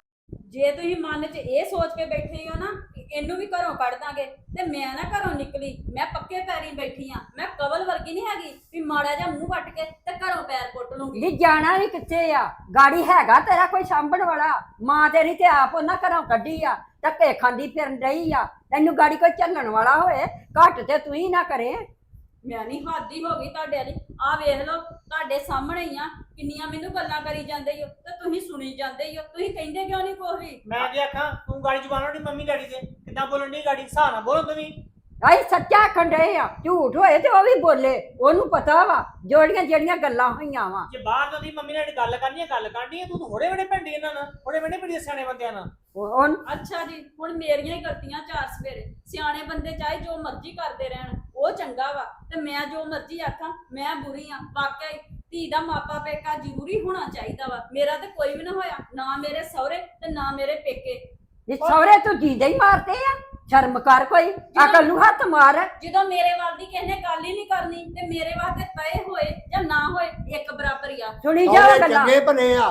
ਜੇ ਤੁਸੀਂ ਮਨ 'ਚ ਇਹ ਸੋਚ ਕੇ ਬੈਠੇ ਹੋ ਨਾ ਇਹਨੂੰ ਵੀ ਘਰੋਂ ਕੱਢ ਦਾਂਗੇ ਤੇ ਮੈਂ ਨਾ ਘਰੋਂ ਨਿਕਲੀ, ਮੈਂ ਪੱਕੇ ਪੈਰੀ ਬੈਠੀ ਆ। ਮੈਂ ਕਵਲ ਵਰਗੀ ਨਹੀਂ ਹੈਗੀ ਵੀ ਮਾੜਾ ਜਿਹਾ ਮੂੰਹ ਵੱਟ ਕੇ ਤੇ ਘਰੋਂ ਪੈਰ ਪੁੱਟ ਲੂੰਗੀ। ਨਹੀਂ ਜਾਣਾ ਵੀ ਕਿੱਥੇ ਆ? ਗਾੜੀ ਹੈਗਾ ਤੇਰਾ ਕੋਈ ਸਾਂਭਣ ਵਾਲਾ? ਮਾਂ ਤੇਰੀ ਤੇ ਆਪ ਉਹਨਾਂ ਘਰੋਂ ਕੱਢੀ ਆ, ਧੱਕੇ ਖਾਂਦੀ ਫਿਰਨ ਰਹੀ ਆ। ਤੈਨੂੰ ਗਾੜੀ ਕੋਈ ਚੱਲਣ ਵਾਲਾ ਹੋਏ, ਘੱਟ ਤੇ ਤੂੰ ਹੀ ਨਾ ਕਰੇ। ਮੈਂ ਨਹੀਂ ਹਾਦੀ ਹੋ ਗਈ ਤੁਹਾਡੇ ਵਾਲੀ। ਆ ਵੇਖ ਲਓ, ਤੁਹਾਡੇ ਸਾਹਮਣੇ ਹੀ ਆ, ਕਿੰਨੀਆਂ ਮੈਨੂੰ ਗੱਲਾਂ ਕਰੀ ਜਾਂਦੇ ਹੋ ਤੇ ਤੁਸੀਂ ਸੁਣੀ ਜਾਂਦੇ ਹੋ ਤੁਸੀਂ ਕਹਿੰਦੇ ਕਿਉਂ ਨਹੀਂ ਕੋਈ ਵੀ? ਮੈਂ ਕੀ ਆਖਾਂ, ਤੂੰ ਗਾੜੀ ਜ਼ਬਾਨ ਨਹੀਂ ਮੰਮੀ ਡੈਡੀ ਦੇ ਕਿੱਦਾਂ ਬੋਲਣ ਦੀ ਗਾੜੀ? ਹਿਸਾਬ ਨਾਲ ਬੋਲੋ ਤੁਸੀਂ ਆਈ ਸੱਚਾ ਖੰਡੇ ਆ ਝੂਠ ਹੋਏ ਤੇ ਉਹ ਵੀ ਬੋਲੇ ਉਹਨੂੰ ਪਤਾ ਵਾ ਜਿਹੜੀਆਂ ਜਿਹੜੀਆਂ ਗੱਲਾਂ ਹੋਈਆਂ ਵਾ। ਜੇ ਬਾਹਰ ਦੀ ਮੰਮੀ ਨਾਲ ਗੱਲ ਕਰਨੀ ਹੈ ਗੱਲ ਕਰਨੀ ਹੈ ਤੂੰ ਤਾਂ ਹੋੜੇ ਵੇੜੇ ਭੰਡੀ ਇਹਨਾਂ ਨਾਲ ਹੋੜੇ ਵੇੜੇ ਭੰਡੀ ਸਿਆਣੇ ਬੰਦਿਆਂ ਨਾਲ। ਉਹ ਅੱਛਾ ਜੀ ਹੁਣ ਮੇਰੀਆਂ ਹੀ ਗਲਤੀਆਂ ਚਾਰ ਸਵੇਰੇ। ਸਿਆਣੇ ਬੰਦੇ ਚਾਹੇ ਜੋ ਮਰਜ਼ੀ ਕਰਦੇ ਰਹਿਣ ਉਹ ਚੰਗਾ ਵਾ। ਤੇ ਮੈਂ ਜੋ ਮਰਜ਼ੀ ਆਖਾਂ ਮੈਂ ਬੁਰੀ ਆ ਵਾਕਿਆ ਹੀ ਧੀ ਦਾ ਮਾਪਾ ਪੇਕਾ ਜ਼ਰੂਰੀ ਹੋਣਾ ਚਾਹੀਦਾ ਵਾ। ਮੇਰਾ ਤੇ ਕੋਈ ਵੀ ਨਾ ਹੋਇਆ ਨਾ ਮੇਰੇ ਸਹੁਰੇ ਤੇ ਨਾ ਮੇਰੇ ਪੇਕੇ। ਇਹ ਸਹੁਰੇ ਤੂੰ ਜੀਦੇ ਹੀ ਮਾਰਦੇ ਆ। ਸ਼ਰਮ ਕਰ ਕੋਈ ਅਕਲ ਨੂੰ ਹੱਥ ਮਾਰ। ਜਦੋਂ ਮੇਰੇ ਵੱਲ ਦੀ ਕਿਸੇ ਨੇ ਗੱਲ ਹੀ ਨਹੀਂ ਕਰਨੀ ਤੇ ਮੇਰੇ ਵਾਸਤੇ ਤਏ ਹੋਏ ਜਾਂ ਨਾ ਹੋਏ ਇੱਕ ਬਰਾਬਰ ਹੀ ਆ। ਸੁਣੀ ਜਾ ਸਹੁਰੇ ਗੱਲਾਂ। ਚੰਗੇ ਭਲੇ ਆ।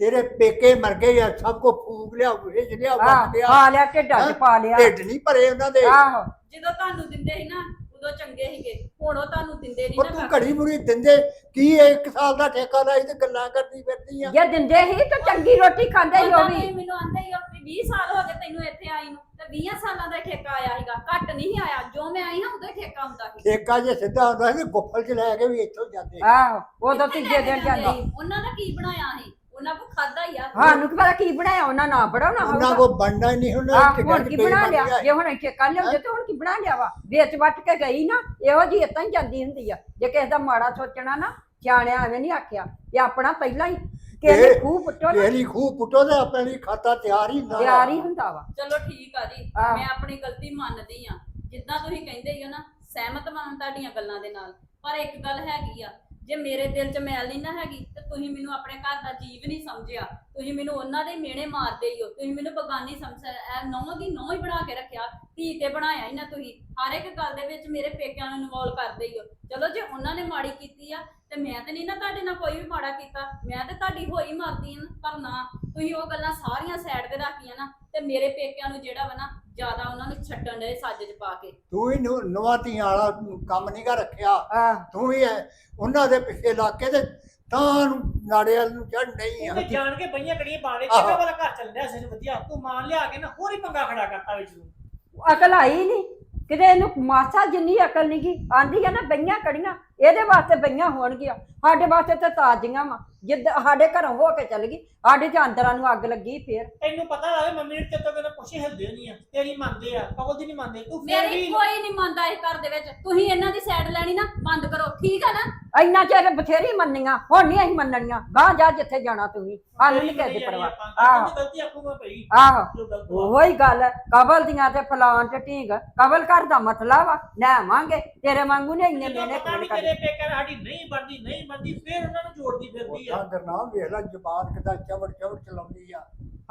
ਤੇਰੇ ਪੇਕੇ ਮਰ ਗਏ ਆ ਸਭ ਕੋ ਫੂਕ ਲਿਆ ਵੇਚ ਲਿਆ ਵੰਡ ਲਿਆ। ਖਾ ਲਿਆ ਢਿੱਡਾਂ ਚ ਪਾ ਲਿਆ। ਢਿੱਡ ਨਹੀਂ ਭਰੇ ਉਹਨਾਂ ਦੇ। ਆਹੋ। ਜਦੋਂ ਤੁਹਾਨੂੰ ਦਿੰਦੇ ਸੀ ਨਾ ਉਦੋਂ ਚੰਗੇ ਸੀਗੇ ਹੁਣ ਉਹ ਤੁਹਾਨੂੰ ਦਿੰਦੇ ਨਹੀਂ ਉਹ ਨਾ ਤੂੰ ਕੱਖ। ਘੜੀ ਮੁੜੀ ਦਿੰਦੇ ਕੀ ਇਹ ਇੱਕ ਸਾਲ ਦਾ ਠੇਕਾ ਲਾਈ ਤੇ ਗੱਲਾਂ ਕਰਦੀ ਫਿਰਦੀ ਆ? ਜੇ ਦਿੰਦੇ ਹੀ ਤਾਂ ਚੰਗੀ ਰੋਟੀ ਖਾਂਦੇ ਹੀ ਉਹ ਉਦਾਂ ਵੀ। ਤੁਸੀਂ ਮੈਨੂੰ ਆਂਦੇ ਹੀ ਹੋ ਵੀ 20 ਸਾਲ ਹੋ ਗਏ ਤੈਨੂੰ ਇੱਥੇ ਆਈ ਨੂੰ ਤੇ 20 ਸਾਲਾਂ ਦਾ ਠੇਕਾ ਆਇਆ ਸੀਗਾ ਘੱਟ ਨਹੀਂ ਸੀ ਆਇਆ ਜੋ ਮੈਂ ਆਈ ਹਾਂ ਉਦੋਂ ਹੀ ਠੇਕਾ ਹੁੰਦਾ ਸੀ। ਠੇਕਾ ਜੇ ਸਿੱਧਾ ਹੁੰਦਾ ਸੀ ਗੁੱਫਲ ਚ ਲੈ ਕੇ ਵੀ ਇੱਥੋਂ ਜਾਂਦੇ ਆਹੋ ਤੀਜੇ ਦਿਨ ਜਾਂਦੇ ਜਾਂਦਾ ਸੀ? ਉਹਨਾਂ ਨੇ ਕੀ ਬਣਾਇਆ ਸੀ? ਉਹਨਾਂ ਕੋ ਖਾਦਾ ਹੀ ਆ। ਸਾਨੂੰ ਕੀ ਪਤਾ ਕੀ ਬਣਾਇਆ ਉਹਨਾਂ ਨਾ ਬਣਾਉਣਾ ਉਹਨਾਂ ਹੋਊਗਾ। ਕੋ ਬਣਨਾ ਹੀ ਨਹੀਂ ਉਹਨਾਂ ਆਹ, ਦੇ ਹੁਣ ਢਿੱਡ ਕੀ ਚ ਪਈ ਬਣਾ ਬਣ ਲਿਆ? ਗਿਆ। ਜੇ ਹੁਣ ਇੱਥੇ ਕੱਲ ਲਿਆਉਂਦੇ ਤੇ ਹੁਣ ਕੀ ਬਣਾ ਲਿਆ ਵਾ? ਵੇਚ ਵੱਟ ਕੇ ਗਈ ਨਾ ਇਹੋ ਜੀ ਇਤਾਂ ਹੀ ਜਾਂਦੀ ਹੁੰਦੀ ਆ। ਜੇ ਕਿਸੇ ਦਾ ਮਾੜਾ ਸੋਚਣਾ ਨਾ ਸਿਆਣਿਆਂ ਐਵੇਂ ਨਹੀਂ ਆਖਿਆ। ਇਹ ਆਪਣਾ ਪਹਿਲਾਂ ਹੀ। ਕਿਸੇ ਖੂਹ ਪੁੱਟੋ ਨਾ। ਇਹਲੀ ਖੂਹ ਪੁੱਟੋ ਤੇ ਆਪਣੇ ਲਈ ਖਾਤਾ ਤਿਆਰ ਹੀ ਹੁੰਦਾ ਤਿਆਰ ਹੀ ਹੁੰਦਾ ਵਾ। ਚਲੋ ਠੀਕ ਆ ਜੀ ਆਹ। ਮੈਂ ਆਪਣੀ ਗਲਤੀ ਮੰਨਦੀ ਆ। ਜਿੱਦਾਂ ਤੁਸੀਂ ਕਹਿੰਦੇ ਹੀ ਹੋ ਨਾ ਸਹਿਮਤ ਹਾਂ ਤੁਹਾਡੀਆਂ ਗੱਲਾਂ ਦੇ ਨਾਲ। ਪਰ ਇੱਕ ਗੱਲ ਹੈਗੀ ਆ ਜੇ ਮੇਰੇ ਦਿਲ 'ਚ ਮੈਲ ਨਹੀਂ ਨਾ ਹੈਗੀ, ਤੇ ਤੁਸੀਂ ਮੈਨੂੰ ਆਪਣੇ ਘਰ ਦਾ ਜੀਵ ਨਹੀਂ ਸਮਝਿਆ। ਤੁਸੀਂ ਮੈਨੂੰ ਉਹਨਾਂ ਦੇ ਮਿਹਣੇ ਮਾਰਦੇ ਹੀ ਹੋ ਤੁਸੀਂ ਮੈਨੂੰ ਬਗਾਨੀ ਸਮਝਿਆ ਐ ਨੌਂ ਦੀ ਨੌਂ ਹੀ ਬਣਾ ਕੇ ਰੱਖਿਆ। ਧੀ ਤੇ ਬਣਾਇਆ ਹੀ ਨਾ ਤੁਸੀਂ। ਹਰ ਇੱਕ ਗੱਲ ਦੇ ਵਿੱਚ ਮੇਰੇ ਪੇਕਿਆਂ ਨੂੰ ਇਨਵੋਲ ਕਰਦੇ ਹੀ ਹੋ ਚਲੋ ਜੇ ਉਹਨਾਂ ਨੇ ਮਾੜੀ ਕੀਤੀ ਆ ਤੇ ਮੈਂ ਤੇ ਨਹੀਂ ਨਾ ਤੁਹਾਡੇ ਨਾਲ ਕੋਈ ਵੀ ਮਾੜਾ ਕੀਤਾ। ਮੈਂ ਤੇ ਤੁਹਾਡੀ ਹੋਈ ਮਰਦੀ ਹਾਂ ਪਰ ਨਾ ਤੁਸੀਂ ਉਹ ਗੱਲਾਂ ਸਾਰੀਆਂ ਸਾਈਡ ਤੇ ਰੱਖੀਆਂ ਨਾ ਤੇ ਮੇਰੇ ਪੇਕਿਆਂ ਨੂੰ ਜਿਹੜਾ ਵਾ ਨਾ ਜ਼ਿਆਦਾ ਉਹਨਾਂ ਨੂੰ ਛੱਡਣ ਦੇ ਸੱਜ 'ਚ ਪਾ ਕੇ। ਤੂੰ ਹੀ ਨੁ- ਨਵਾਂ ਧੀਆਂ ਵਾਲਾ ਕੰਮ ਨਹੀਂ ਕਰ ਰੱਖਿਆ। ਆਹ ਤੂੰ ਵੀ ਐ- ਉਹਨਾਂ ਦੇ ਪਿੱਛੇ ਲੱਗ ਕੇ ਤੇ ਤਾਂ ਨੂੰ ਨਾੜਿਆਂ ਨੂੰ ਚੜ ਨਹੀਂ ਆ। ਤੂੰ ਜਾਣ ਕੇ ਬਈਆਂ ਕੜੀਆਂ ਬਾਣੇ ਆਹੋ। ਚੰਗਾ ਵਾਲਾ ਘਰ ਚੱਲ ਰਿਹਾ ਸੀ ਵਧੀਆ। ਤੂੰ ਮਾਨ ਲਿਆ ਕੇ ਨਾ ਹੋਰ ਹੀ ਪੰਗਾ ਖੜਾ ਕਰਤਾ ਵਿੱਚ ਨੂੰ ਅਕਲ ਆਈ ਨਹੀਂ ਕਿਤੇ ਇਹਨੂੰ ਮਾਸਾ ਜਿੰਨੀ ਅਕਲ ਨਹੀਂ ਗਈ ਆਂਦੀ ਆ ਨਾ ਬਈਆਂ ਕੜੀਆਂ ਇਹਦੇ ਵਾਸਤੇ ਬਈਆਂ ਹੋਣਗੀਆਂ। ਸਾਡੇ ਵਾਸਤੇ ਤਾਂ ਤਾਜ਼ੀਆਂ ਵਾ। ਜਿੱਦ ਸਾਡੇ ਘਰੋਂ ਹੋ ਕੇ ਚੱਲ ਗਈ ਸਾਡੇ ਅੰਦਰਾਂ ਨੂੰ ਅੱਗ ਲੱਗੀ ਫੇਰ। ਤੈਨੂੰ ਪਤਾ ਲੱਗੇ ਮੰਮੀ ਨੇ ਤੇਰੇ ਤੋਂ ਕਹਿੰਦਾ ਪੁੱਛੇ ਹਿਲਦੇ ਨਹੀਂ ਆ ਤੇਰੀ ਮੰਨਦੇ ਆ ਕਬਲ ਦੀ ਨਹੀਂ ਮੰਨਦੇ ਤੂੰ ਫਿਰ ਮੇਰੀ ਵੀ ਕੋਈ ਨਹੀਂ ਮੰਨਦਾ ਇਸ ਘਰ ਦੇ ਵਿੱਚ। ਤੁਸੀਂ ਇਹਨਾਂ ਦੀ ਸਾਈਡ ਲੈਣੀ ਨਾ ਬੰਦ ਕਰੋ ਠੀਕ ਆ ਨਾ? ਇੰਨਾ ਚਿਰ ਬਥੇਰੀ ਮੰਨੀਆਂ ਹੁਣ ਨਹੀਂ ਅਸੀਂ ਮੰਨਣੀਆਂ। ਗਾਂ ਜਾ ਜਿੱਥੇ ਜਾਣਾ ਤੁਸੀਂ ਸਾਨੂੰ ਨਹੀਂ ਕਿਸੇ ਦੀ ਪਰਵਾਹ। ਆਹੋ। ਆਹ ਗਲਤੀ ਆਪੂ ਮੈਂ ਪਈ ਆਹੋ। ਜੋ ਗਲਤ ਵਾ। ਉਹੀ ਗੱਲ ਹੈ, ਕਬਲ ਦੀਆਂ ਤੇ ਫਲਾਣ ਤੇ ਢੀਂਗ। ਕਬਲ ਘਰ ਦਾ ਮਤਲਬ ਆ ਲੈਵਾਂਗੇ ਤੇਰੇ ਵਾਂਗੂ ਨੇ ਇੰਨੇ ਮੇਨੇ ਪਤਾ ਕੋਲ ਵੀ ਕਰ ਤੇਰੇ ਪੇਕਿਆਂ ਨਾਲ ਸਾਡੀ ਨਹੀਂ ਬਣਦੀ ਨਹੀਂ ਬਣਦੀ ਫਿਰ ਉਹਨਾਂ ਨੂੰ ਜੋੜਦੀ ਫਿਰਦੀ ਆ। ਉਹਦਾ ਨਾਮ ਵੇਖ ਲੈ ਜ਼ਬਾਨ ਕਿਦਾਂ ਚਵੜ ਚਵੜ ਚਲਾਉਂਦੀ ਆ।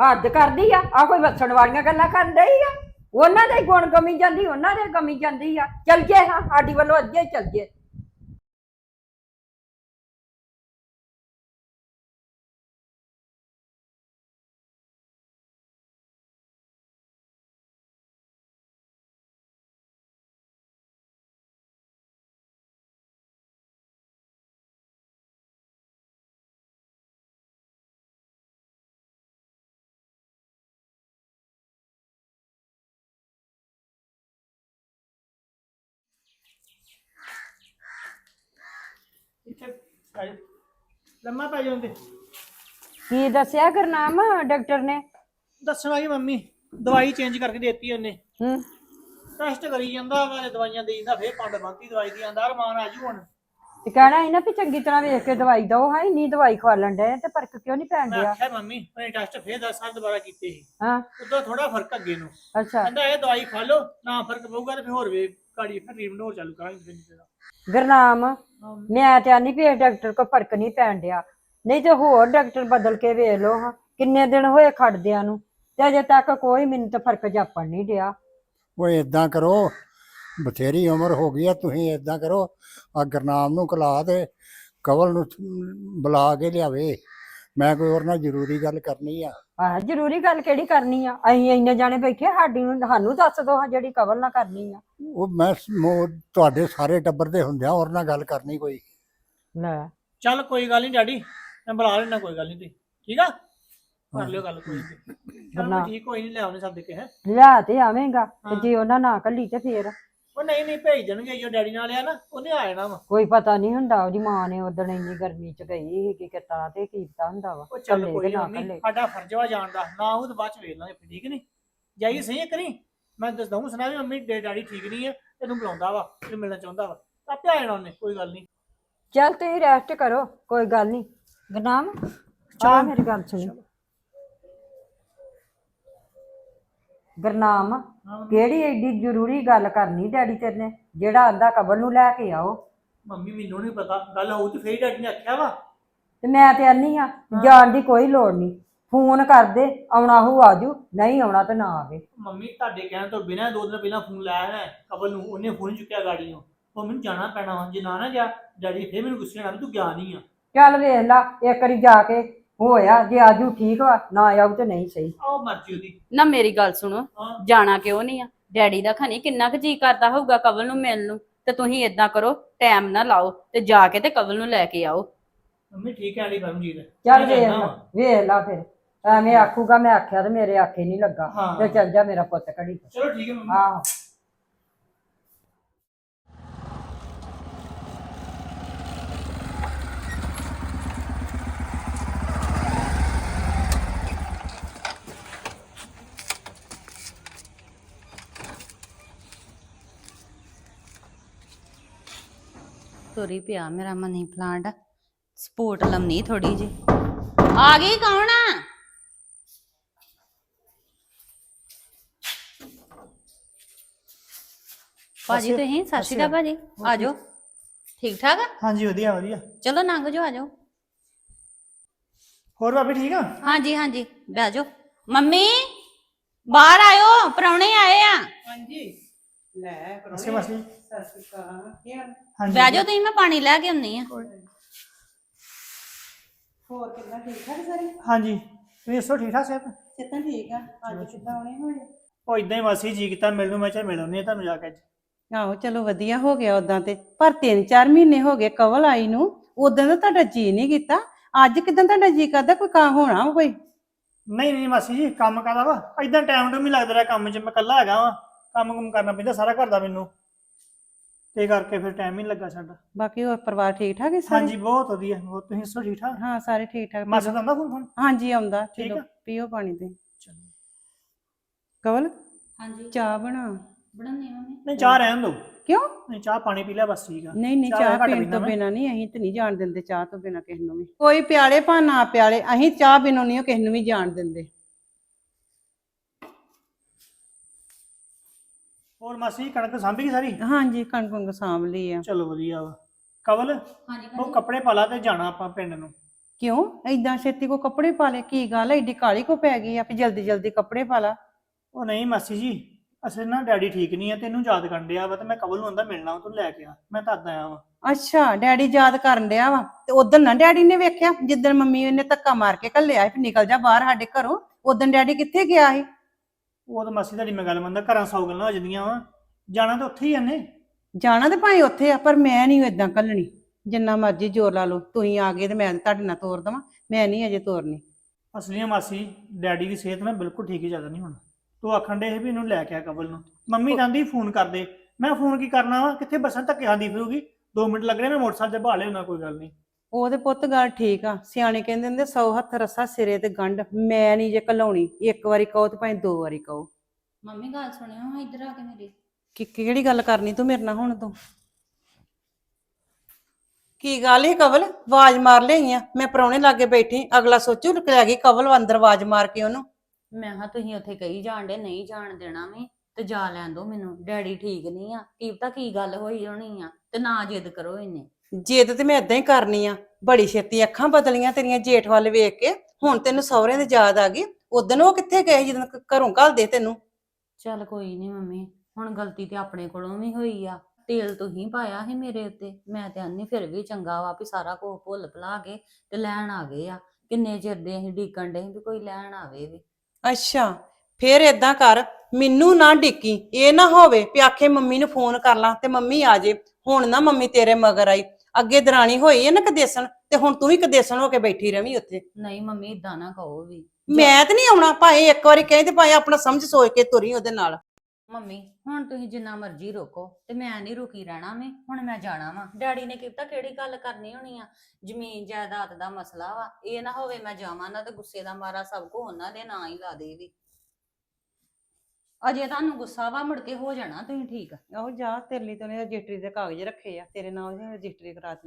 ਹੱਦ ਕਰਦੀ ਆ ਆ ਕੋਈ ਵਸਣ ਵਾਲੀਆਂ ਗੱਲਾਂ ਕਰ ਰਹੀ ਆ। ਉਹਨਾਂ ਦੇ ਗੁਣ ਗਮੀ ਜਾਂਦੀ ਉਹਨਾਂ ਦੇ ਗਮੀ ਜਾਂਦੀ ਆ। ਚੱਲ ਜੇ ਹਾਂ ਸਾਡੀ ਵੱਲੋਂ ਅੱਗੇ ਹੀ ਚੱਲ ਜੇ। ਇੱਥੇ ਆ ਜਾ। ਲੰਮਾ ਪੈ ਜਾਂਦੇ ਕੀ ਦੱਸਿਆ ਗੁਰਨਾਮ ਡਾਕਟਰ ਨੇ? ਦੱਸਣਾ ਕੀ ਮੰਮੀ ਦਵਾਈ ਚੇਂਜ ਕਰਕੇ ਦੇਤੀ ਉਹਨੇ। ਹੂੰ। ਟੈਸਟ ਕਰੀ ਜਾਂਦਾ ਵਾ ਦਵਾਈਆਂ ਦੇ ਜਾਂਦਾ ਫੇਰ ਪੰਡ ਬੰਤੀ ਦਵਾਈ ਦੀ ਆਂਦਾ ਰਮਾਨ ਆਜੂ ਹੁਣ। ਤੇ ਕਹਿਣਾ ਸੀ ਨਾ ਵੀ ਚੰਗੀ ਤਰ੍ਹਾਂ ਵੇਖ ਕੇ ਦਵਾਈ ਦਓ ਹਾਂ ਇੰਨੀ ਦਵਾਈ ਖਵਾਲਣ ਡਏ ਤੇ ਫ਼ਰਕ ਕਿਉਂ ਨਹੀਂ ਪੈਣ ਮੈਂ ਡਿਆ? ਆਖਿਆ ਮੰਮੀ ਉਹਨੇ ਟੈਸਟ ਫੇਰ ਦਸ ਸਾਲ ਦੁਬਾਰਾ ਕੀਤੇ ਸੀ। ਹਾਂ। ਉਦੋਂ ਥੋੜਾ ਫ਼ਰਕ ਅੱਗੇ ਨੂੰ। ਅੱਛਾ। ਕਹਿੰਦਾ ਇਹ ਦਵਾਈ ਖਾ ਲਓ ਨਾ ਫ਼ਰਕ ਪਊਗਾ ਤੇ ਫਿਰ ਹੋਰ ਵੇ ਗਾੜੀ ਫਿਰ ਹੋਰ ਚਾਲੂ ਕਰਾਂਗੇ ਫਿਰ। ਤੇਰਾ ਗੁਰਨਾਮ ਮੈਂ ਤੇ ਆਨੀ ਵੀ ਡਾਕਟਰ ਕੋ ਫ਼ਰਕ ਨਹੀਂ ਪੈਣ ਡਿਆ। ਨਹੀਂ ਤੇ ਹੋਰ ਡਾਕਟਰ ਬਦਲ ਕੇ ਵੇਖ ਲਓ ਹਾਂ, ਕਿੰਨੇ ਦਿਨ ਹੋਏ ਖੜਦਿਆਂ ਨੂੰ, ਤੇ ਅਜੇ ਤੱਕ ਕੋਈ ਮੈਨੂੰ ਤਾਂ ਫ਼ਰਕ ਜਾਪਣ ਨਹੀਂ ਡਿਆ। ਉਹ ਇਦਾਂ ਕਰੋ, ਬਥੇਰੀ ਉਮਰ ਹੋ ਗਈ ਆ, ਤੁਸੀਂ ਇਦਾਂ ਕਰੋ, ਆ ਗਰਨਾਮ ਨੂੰ ਕਲਾ ਤੇ, ਕਵਲ ਨੂੰ ਬੁਲਾ ਕੇ ਲਿਆਵੇ। ਮੈਂ ਕੋਈ ਹੋਰ ਨਾਲ ਜ਼ਰੂਰੀ ਗੱਲ ਕਰਨੀ ਆ। ਆਹ ਜ਼ਰੂਰੀ ਗੱਲ ਕਿਹੜੀ ਕਰਨੀ ਆ? ਅਸੀਂ ਇੰਨੇ ਜਾਣੇ ਬੈਠੇ ਸਾਡੀ ਨੂੰ ਸਾਨੂੰ ਦੱਸ ਦੋ ਹਾਂ ਜਿਹੜੀ ਕਵਲ ਨਾ ਕਰਨੀ ਆ। ਉਹ ਮੈਂ ਸ- ਮੋ- ਤੁਹਾਡੇ ਸਾਰੇ ਟੱਬਰ ਦੇ ਹੁੰਦਿਆਂ ਹੋਰ ਨਾਲ ਗੱਲ ਕਰਨੀ ਕੋਈ। ਲੈ। ਚੱਲ ਕੋਈ ਗੱਲ ਨਹੀਂ ਡੈਡੀ ਮੈਂ ਬੁਲਾ ਲੈਣਾ ਕੋਈ ਗੱਲ ਨਹੀਂ ਤੁਸੀਂ। ਠੀਕ ਆ? ਕਰ ਲਿਓ ਗੱਲ ਕੋਈ ਨਹੀਂ ਬਣਾ। ਠੀਕ ਹੋਈ ਨਹੀਂ ਲੈ ਆਉਣੇ ਸਭ ਦੇ ਕੇ ਹੈ। ਲਿਆ ਤੇ ਆਵੇਂਗਾ ਤੇ ਹਾਂ। ਜੇ ਉਹਨਾਂ ਨਾ ਕੱਲੀ ਤੇ ਫੇਰ। ਉਹ ਨਹੀਂ ਨਹੀਂ ਭੇਜ ਦੇਣਗੇ ਜੋ ਡੈਡੀ ਨਾਲ ਆ ਨਾ ਉਹਨੇ ਆ ਜਾਣਾ ਵਾ। ਕੋਈ ਪਤਾ ਨਹੀਂ ਹੁੰਦਾ ਉਹਦੀ ਮਾਂ ਨੇ ਉਦੋਂ ਇੰਨੀ ਗਰਮੀ ਚ ਗਈ ਸੀ ਕਿ ਕਿਤਾ ਤੇ ਕੀ ਪਤਾ ਹੁੰਦਾ ਵਾ ਉਹ ਚੱਲ ਕੋਈ ਨਾ ਕੱਲੇ ਸਾਡਾ ਫਰਜ਼ ਵਾ ਜਾਣ ਦਾ ਨਾ ਉਹ ਤਾਂ ਬਾਅਦ ਚ ਵੇਖ ਲਾਂਗੇ ਫਿਰ ਠੀਕ ਨਹੀਂ? ਜਾਈਏ ਸਹੀ ਕਰੀ ਮੈਂ ਦੱਸ ਦਊਂ ਸੁਣਾ ਵੀ ਮੰਮੀ ਡੇ- ਡੈਡੀ ਠੀਕ ਨਹੀਂ ਹੈ ਤੈਨੂੰ ਬੁਲਾਉਂਦਾ ਵਾ ਤੈਨੂੰ ਮਿਲਣਾ ਚਾਹੁੰਦਾ ਵਾ ਆਪੇ ਆ ਜਾਣਾ ਉਹਨੇ ਕੋਈ ਗੱਲ ਨਹੀਂ। ਚੱਲ ਤੁਸੀਂ ਰੈਸਟ ਕਰੋ ਕੋਈ ਗੱਲ ਨਹੀਂ। ਗਨਾਮ ਆ ਮੇਰੀ ਗੱਲ ਸੁਣੀ। ਗਰਨਾਮ ਕਿਹੜੀ ਐਡੀ ਜ਼ਰੂਰੀ ਗੱਲ ਕਰਨੀ ਡੈਡੀ ਤੇਰੇ ਨੇ? ਜਿਹੜਾ ਆਂਦਾ ਕਬਰ ਨੂੰ ਲੈ ਕੇ ਆਓ। ਮੰਮੀ ਮੈਨੂੰ ਨਹੀਂ ਪਤਾ। ਗੱਲ ਹੋਊ ਤੇ ਫੇਰ ਡੈਡੀ ਨੇ ਆਖਿਆ ਵਾ। ਤੇ ਮੈਂ ਤੇ ਆਨੀ ਆ ਜਾਣ ਦੀ ਕੋਈ ਲੋੜ ਨਹੀਂ ਫੋਨ ਕਰ ਦੇ ਆਉਣਾ ਹੋ ਆਜੂ। ਨਹੀਂ ਆਉਣਾ ਤੇ ਨਾ ਆਵੇ। ਮੰਮੀ ਤੁਹਾਡੇ ਕਹਿਣ ਤੋਂ ਬਿਨਾਂ ਦੋ ਦਿਨ ਪਹਿਲਾਂ ਫੋਨ ਲਾਇਆ ਹੈ ਕਬਲ ਨੂੰ। ਉਹਨੇ ਫੋਨ ਚੁੱਕਿਆ ਗਾੜੀ ਨੂੰ। ਉਹ ਮੈਨੂੰ ਜਾਣਾ ਪੈਣਾ ਵਾ। ਜੇ ਨਾ ਨਾ ਗਿਆ ਡੈਡੀ ਫੇਰ ਮੈਨੂੰ ਗੁੱਸੇ ਨਾਲ ਤੂੰ ਗਿਆ ਨਹੀਂ ਆ। ਚੱਲ ਵੇਖ ਲਾ ਇੱਕ ਵਾਰੀ ਜਾ ਕੇ ਹੋਇਆ ਜੇ ਆਜੂ ਠੀਕ ਵਾ ਨਾ ਆਉ ਤੇ ਨਹੀਂ ਸਹੀ। ਆਹ ਮਰਜ਼ੀ ਉਹਦੀ। ਨਾ ਮੇਰੀ ਗੱਲ ਸੁਣੋ ਹਾਂ। ਜਾਣਾ ਕਿਉਂ ਨਹੀਂ ਆ? ਡੈਡੀ ਦਾ ਖਣੀ ਕਿੰਨਾ ਕੁ ਜੀ ਕਰਦਾ ਹੋਊਗਾ ਕਵਲ ਨੂੰ ਮਿਲਣ ਨੂੰ? ਤੇ ਤੁਸੀਂ ਇਦਾਂ ਕਰੋ ਟਾਈਮ ਨਾ ਲਾਓ ਤੇ ਜਾ ਕੇ ਤੇ ਕਵਲ ਨੂੰ ਲੈ ਕੇ ਆਓ। ਮੰਮੀ ਠੀਕ ਹੈ ਆਲੀ ਪਰਮਜੀਤ। ਚੱਲ ਮੈਂ ਵੇਖ ਜਾਂਦਾ ਲਾ ਵਾਂ। ਵੇਖ ਲਾ ਫਿਰ। ਐਵੇਂ ਆਖੂਗਾ ਮੈਂ ਆਖਿਆ ਤੇ ਮੇਰੇ ਆਖੇ ਨਹੀਂ ਲੱਗਾ। ਹਾਂ। ਤੇ ਚੱਲ ਜਾ ਮੇਰਾ ਪੁੱਤ ਘੜੀ। ਚਲੋ ਠੀਕ ਹੈ ਮੰਮੀ। ਆਹੋ ਤੁਰੀ ਪਿਆ ਮੇਰਾ ਮਨੀ ਪਲਾਂਟ ਸਪੋਰਟ ਲੰਮੀ ਥੋੜੀ ਜੀ ਆ ਗਈ ਕੌਣ ਆ? ਭਾਜੀ ਤੁਸੀਂ? ਸਤਿ ਸ਼੍ਰੀ ਅਕਾਲ ਭਾਜੀ। ਆ ਜਾਓ। ਠੀਕ ਠਾਕ ਆ? ਹਾਂਜੀ ਵਧੀਆ ਵਧੀਆ। ਚਲੋ ਲੰਘ ਜਾਓ ਆ ਜਾਓ। ਹੋਰ ਭਾਬੀ ਠੀਕ ਆ? ਹਾਂਜੀ ਹਾਂਜੀ ਬਹਿ ਜਾਓ। ਮੰਮੀ ਬਾਹਰ ਆਇਓ ਪ੍ਰਾਹੁਣੇ ਆਏ ਆ। ਹਾਂਜੀ। ਲੈ ਅਸੀਂ ਮਸਲੀ ਸਤਿ ਸ਼੍ਰੀ ਅਕਾਲ। ਕੀ ਹਾਲ? ਹਾਂਜੀ। ਬਹਿ ਜਾਓ ਤੁਸੀਂ ਮੈਂ ਪਾਣੀ ਲੈ ਕੇ ਆਉਣੀ ਆ ਹੋਰ ਕਿੱਦਾਂ ਠੀਕ ਠਾਕ ਸਾਰੇ? ਹਾਂਜੀ। ਤੁਸੀਂ ਦੱਸੋ ਠੀਕ ਠਾਕ ਸੇਬ ਸਿੱਤਾਂ ਠੀਕ ਆ? ਅੱਜ ਕਿੱਦਾਂ ਆਉਣੇ ਹੋਏ? ਉਹ ਇਦਾਂ ਹੀ ਮਾਸੀ ਜੀ ਕੀਤਾ ਮਿਲ ਨੂੰ ਮੈਂ ਚਾਹ ਮਿਲ ਆਉਂਦੀ ਹਾਂ ਤੁਹਾਨੂੰ ਜਾ ਕੇ ਅੱਜ। ਆਹੋ ਚਲੋ ਵਧੀਆ ਹੋ ਗਿਆ ਉਦਾਂ ਤੇ। ਪਰ 3-4 ਮਹੀਨੇ ਹੋ ਗਏ ਕਵਲ ਆਈ ਨੂੰ। ਉਦੋਂ ਦਾ ਤੁਹਾਡਾ ਜੀ ਨਹੀਂ ਕੀਤਾ। ਅੱਜ ਕਿਦਾਂ ਤੁਹਾਡਾ ਜੀ ਕਰਦਾ? ਕੋਈ ਕੰਮ ਹੋਣਾ ਵਾ ਕੋਈ? ਨਹੀਂ ਨਹੀਂ ਮਾਸੀ ਜੀ ਕੰਮ ਕਰਦਾ ਵਾ? ਇਦਾਂ ਟਾਈਮ ਟੂ ਹੀ ਲੱਗਦਾ ਰਿਹਾ ਕੰਮ 'ਚ ਮੈਂ ਇਕੱਲਾ ਹੈਗਾ ਵਾ। ਕੰਮ ਕੁਮ ਕਰਨਾ ਪੈਂਦਾ ਸਾਰਾ ਘਰ ਦਾ ਮੈਨੂੰ। ਤੇ ਕਰਕੇ ਫਿਰ ਟਾਈਮ ਹੀ ਨੀ ਲੱਗਾ ਸਾਡਾ। ਬਾਕੀ ਹੋਰ ਪਰਿਵਾਰ ਠੀਕ ਠਾਕ ਹੈ ਸਾਰੇ? ਹਾਂਜੀ ਬਹੁਤ ਵਧੀਆ। ਬਹੁਤ ਤੁਸੀਂ ਦੱਸੋ ਠੀਕ ਠਾਕ? ਹਾਂ ਸਾਰੇ ਠੀਕ ਠਾਕ। ਮਾਸਾ ਦਾ ਆਉਂਦਾ ਫੋਨ ਫੋਨ? ਹਾਂਜੀ ਆਉਂਦਾ। ਠੀਕ ਚਲੋ ਆ। ਪੀਓ ਪਾਣੀ ਤੇ। ਚਲੋ। ਕਵਲ? ਹਾਂਜੀ। ਚਾਹ ਬਣਾ। ਬਣਾਉਣੀ ਮੰਮੀ। ਨਹੀਂ ਚਾਹ ਰਹਿਣ ਦੋ। ਕਿਉਂ? ਨਹੀਂ ਚਾਹ ਪਾਣੀ ਪੀ ਲਿਆ ਬਸ ਠੀਕ ਆ। ਨਹੀਂ ਨਹੀਂ ਚਾਹ ਚਾਹ ਘੱਟ ਪੀਣ ਪੀਂਦਾ ਤੋਂ ਮੈਂ। ਬਿਨਾ ਨਹੀਂ ਅਸੀਂ ਤੇ ਨਹੀਂ ਜਾਣ ਦਿੰਦੇ ਚਾਹ ਤੋਂ ਬਿਨਾ ਕਿਸੇ ਨੂੰ ਵੀ। ਕੋਈ ਪਿਆਲੇ ਭਾ ਨਾ ਪਿਆਲੇ ਅਸੀਂ ਚਾਹ ਬਿਨੋਂ ਨਹੀਂ ਕਿਸੇ ਨੂੰ ਵੀ ਜਾਣ ਦਿੰਦੇ। ਹੋਰ ਮਾਸੀ ਕਣਕ ਸਾਂਭੀ ਗਈ ਸਾਰੀ? ਹਾਂਜੀ ਕਣਕ ਕੁੰਗ ਸਾਂਭ ਲਈ ਆ। ਚਲੋ ਵਧੀਆ ਵਾ। ਕਵਲ ਹਾਂਜੀ ਉਹ ਕੱਪੜੇ ਪਾ ਲਾ ਤੇ ਜਾਣਾ ਆਪਾਂ ਪਿੰਡ ਨੂੰ। ਕਿਉਂ? ਐਦਾਂ ਛੇਤੀ ਕੋ ਕੱਪੜੇ ਪਾ ਲੈ ਕੀ ਗੱਲ ਐਡੀ ਕਾਲੀ ਕੋ ਪੈ ਗਈ ਆ ਵੀ ਜਲਦੀ ਜਲਦੀ ਕੱਪੜੇ ਪਾ ਲਾ। ਉਹ ਨਹੀਂ ਮਾਸੀ ਜੀ ਅਸਲ ਨਾ ਡੈਡੀ ਠੀਕ ਨਹੀਂ ਆ ਤੈਨੂੰ ਯਾਦ ਕਰਨ ਡਿਆ ਵਾ ਤੇ ਮੈਂ ਕਵਲ ਨੂੰ ਆਂਦਾ ਮਿਲਣਾ ਉਹ ਤੂੰ ਲੈ ਕੇ ਆ। ਮੈਂ ਤਦ ਆਇਆ ਵਾ। ਅੱਛਾ ਡੈਡੀ ਯਾਦ ਕਰਨ ਡਿਆ ਵਾ। ਤੇ ਉਦੋਂ ਨਾ ਡੈਡੀ ਨੇ ਵੇਖਿਆ ਜਿੱਦਣ ਮੰਮੀ ਨੇ ਧੱਕਾ ਮਾਰ ਕੇ ਘੱਲਿਆ ਸੀ ਵੀ ਨਿਕਲ ਜਾ ਬਾਹਰ ਸਾਡੇ ਘਰੋਂ ਉਦੋਂ ਡੈਡੀ ਕਿੱਥੇ ਗਿਆ ਸੀ? ਉਹ ਤਾਂ ਮਾਸੀ ਤੁਹਾਡੀ ਮੈਂ ਗੱਲ ਮੰਨਦਾ ਘਰਾਂ ਸੌ ਗੱਲਾਂ ਹੋ ਜਾਂਦੀਆਂ ਵਾ। ਜਾਣਾ ਤਾਂ ਉੱਥੇ ਹੀ ਆਨੇ ਜਾਣਾ ਤੇ ਭਾਈ ਉੱਥੇ ਆ ਪਰ ਮੈਂ ਨਹੀਂ ਏਦਾਂ ਘੱਲਣੀ। ਜਿੰਨਾ ਮਰਜ਼ੀ ਜ਼ੋਰ ਲਾ ਲਓ ਤੁਸੀਂ ਆ ਗਏ ਤੇ ਮੈਂ ਤੁਹਾਡੇ ਨਾਲ ਤੋਰ ਦਵਾਂ ਮੈਂ ਨਹੀਂ ਅਜੇ ਤੋਰਨੀ। ਅਸਲੀਆਂ ਮਾਸੀ ਡੈਡੀ ਦੀ ਸਿਹਤ ਨਾ ਬਿਲਕੁਲ ਠੀਕ ਹੀ ਚੱਲ ਨਹੀਂ ਹੁਣ। ਤੂੰ ਆਖਣ ਦੇ ਵੀ ਇਹਨੂੰ ਲੈ ਕੇ ਆ ਕਬਲ ਨੂੰ। ਮੰਮੀ ਕਹਿੰਦੀ ਫੋਨ ਕਰ ਦੇ ਮੈਂ ਫੋਨ ਕੀ ਕਰਨਾ ਵਾ? ਕਿੱਥੇ ਬੱਸਾਂ ਧੱਕੇ ਖਾਂਦੀ ਫਿਰੂਗੀ? 2 ਮਿੰਟ ਲੱਗਣੇ ਮੈਂ ਮੋਟਰਸਾਈਕਲ ਤੇ ਬਹਾ ਲਿਆ ਕੋਈ ਗੱਲ ਨਹੀਂ। ਉਹਦੇ ਪੁੱਤ ਗੱਲ ਠੀਕ ਆ। ਸਿਆਣੇ ਕਹਿੰਦੇ ਹੁੰਦੇ ਸੌ ਹੱਥ ਰੱਸਾ ਸਿਰੇ ਤੇ ਗੰਢ। ਮੈਂ ਨਹੀਂ ਜੇ ਘਲਾਉਣੀ ਇੱਕ ਵਾਰੀ ਕਹੋ ਤੇ ਭਾਵੇਂ ਦੋ ਵਾਰੀ ਕਹੋ। ਮੰਮੀ ਗੱਲ ਸੁਣਿਓ ਹਾਂ ਇੱਧਰ ਆ ਕੇ ਮੇਰੀ। ਕਿ ਕਿਹੜੀ ਗੱਲ ਕਰਨੀ ਤੂੰ ਮੇਰੇ ਨਾਲ ਹੁਣ ਤੂੰ? ਕੀ ਗੱਲ ਹੈ ਕਵਲ? ਆਵਾਜ਼ ਮਾਰ ਲਈ ਆ ਮੈਂ ਪਰੌਣੇ ਲਾਗੇ ਬੈਠੀ ਅਗਲਾ ਸੋਚੂ ਲੈ ਗਈ ਕਵਲ ਅੰਦਰ ਆਵਾਜ਼ ਮਾਰ ਕੇ ਉਹਨੂੰ। ਮੈਂ ਹਾਂ ਤੁਸੀਂ ਉੱਥੇ ਕਹੀ ਜਾਣਦੇ ਨਹੀਂ ਜਾਣ ਦੇਣਾ ਵੀ ਤੇ ਜਾ ਲੈਣ ਦੋ ਮੈਨੂੰ। ਡੈਡੀ ਠੀਕ ਨਹੀਂ ਆ। ਕੀ ਪਤਾ ਕੀ ਗੱਲ ਹੋਈ ਹੋਣੀ ਆ ਤੇ ਨਾ ਜਿੱਦ ਕਰੋ ਇੰਨੇ। ਜਿੱਦ ਤੇ ਮੈਂ ਇਦਾਂ ਹੀ ਕਰਨੀ ਆ। ਬੜੀ ਛੇਤੀ ਅੱਖਾਂ ਬਦਲੀਆਂ ਤੇਰੀਆਂ ਜੇਠ ਵੱਲ ਵੇਖ ਕੇ। ਹੁਣ ਤੈਨੂੰ ਸਹੁਰਿਆਂ ਦੀ ਯਾਦ ਆ ਗਈ। ਉਦੋਂ ਉਹ ਕਿੱਥੇ ਗਏ ਜਦੋਂ ਘਰੋਂ ਘੱਲਦੇ ਤੈਨੂੰ? ਚੱਲ ਕੋਈ ਨਹੀਂ ਮੰਮੀ ਹੁਣ ਗਲਤੀ ਤੇ ਆਪਣੇ ਕੋਲੋਂ ਵੀ ਹੋਈ ਆ। ਤੇਲ ਤੁਸੀਂ ਪਾਇਆ ਸੀ ਮੇਰੇ ਉੱਤੇ। ਮੈਂ ਤੇ ਆਨੀ ਫਿਰ ਵੀ ਚੰਗਾ ਵਾ ਵੀ ਸਾਰਾ ਕੁਝ ਭੁੱਲ ਭੁਲਾ ਕੇ ਤੇ ਲੈਣ ਆ ਗਏ ਆ। ਕਿੰਨੇ ਚਿਰ ਦੇ ਅਸੀਂ ਡੀਕਣ ਦੇ ਵੀ ਕੋਈ ਲੈਣ ਆਵੇ ਵੀ। ਅੱਛਾ ਫੇਰ ਏਦਾਂ ਕਰ। ਮੈਨੂੰ ਨਾ ਡਿੱਕੀ ਇਹ ਨਾ ਹੋਵੇ ਵੀ ਆਖੇ ਮੰਮੀ ਨੂੰ ਫੋਨ ਕਰ ਲਾਂ ਤੇ ਮੰਮੀ ਆ ਜੇ। ਹੁਣ ਨਾ ਮੰਮੀ ਤੇਰੇ ਮਗਰ ਆਈ। ਅੱਗੇ ਦਰਾਣੀ ਹੋਈ ਹੈ ਨਾ ਕਦੇਸਣ ਤੇ ਹੁਣ ਤੂੰ ਵੀ ਕਦੇਸਣ ਹੋ ਕੇ ਬੈਠੀ ਰਵੀਂ ਉੱਥੇ। ਨਹੀਂ ਮੰਮੀ ਇਦਾਂ ਨਾ ਕਹੋ ਵੀ। ਮੈਂ ਤੇ ਨਹੀਂ ਆਉਣਾ ਭਾਵੇਂ ਇੱਕ ਵਾਰੀ ਕਹੇ ਤੇ ਭਾਵੇਂ ਆਪਣਾ ਸਮਝ ਸੋਚ ਕੇ ਤੁਰੀ ਉਹਦੇ ਨਾਲ। ਮੰਮੀ ਹੁਣ ਤੁਸੀਂ ਜਿੰਨਾ ਮਰਜ਼ੀ ਰੋਕੋ ਤੇ ਮੈਂ ਨਹੀਂ ਰੁਕੀ ਰਹਿਣਾ ਮੈਂ ਹੁਣ ਮੈਂ ਜਾਣਾ ਵਾ। ਡੈਡੀ ਨੇ ਕੀਤਾ ਕਿਹੜੀ ਗੱਲ ਕਰਨੀ ਹੋਣੀ ਆ? ਜ਼ਮੀਨ ਜਾਇਦਾਦ ਦਾ ਮਸਲਾ ਵਾ ਇਹ ਨਾ ਹੋਵੇ ਮੈਂ ਜਾਵਾਂ ਨਾ ਤੇ ਗੁੱਸੇ ਦਾ ਮਾਰਾ ਸਭ ਕੁ ਉਹਨਾਂ ਦੇ ਨਾਂ ਹੀ ਲਾ ਦੇ ਵੀ। ਅਜੇ ਤੁਹਾਨੂੰ ਗੁੱਸਾ ਵਾ, ਮੁੜ ਕੇ ਹੋ ਜਾਣਾ ਤੁਸੀਂ ਠੀਕ। ਆਹੋ ਜਾ, ਤੇਰੇ ਲਈ ਤੇ ਉਹਨੇ ਰਜਿਸਟਰੀ ਦੇ ਕਾਗਜ਼ ਰੱਖੇ ਆ, ਤੇਰੇ ਨਾਲ ਉਹਨੇ ਰਜਿਸਟਰੀ ਕਰਾਤੀ।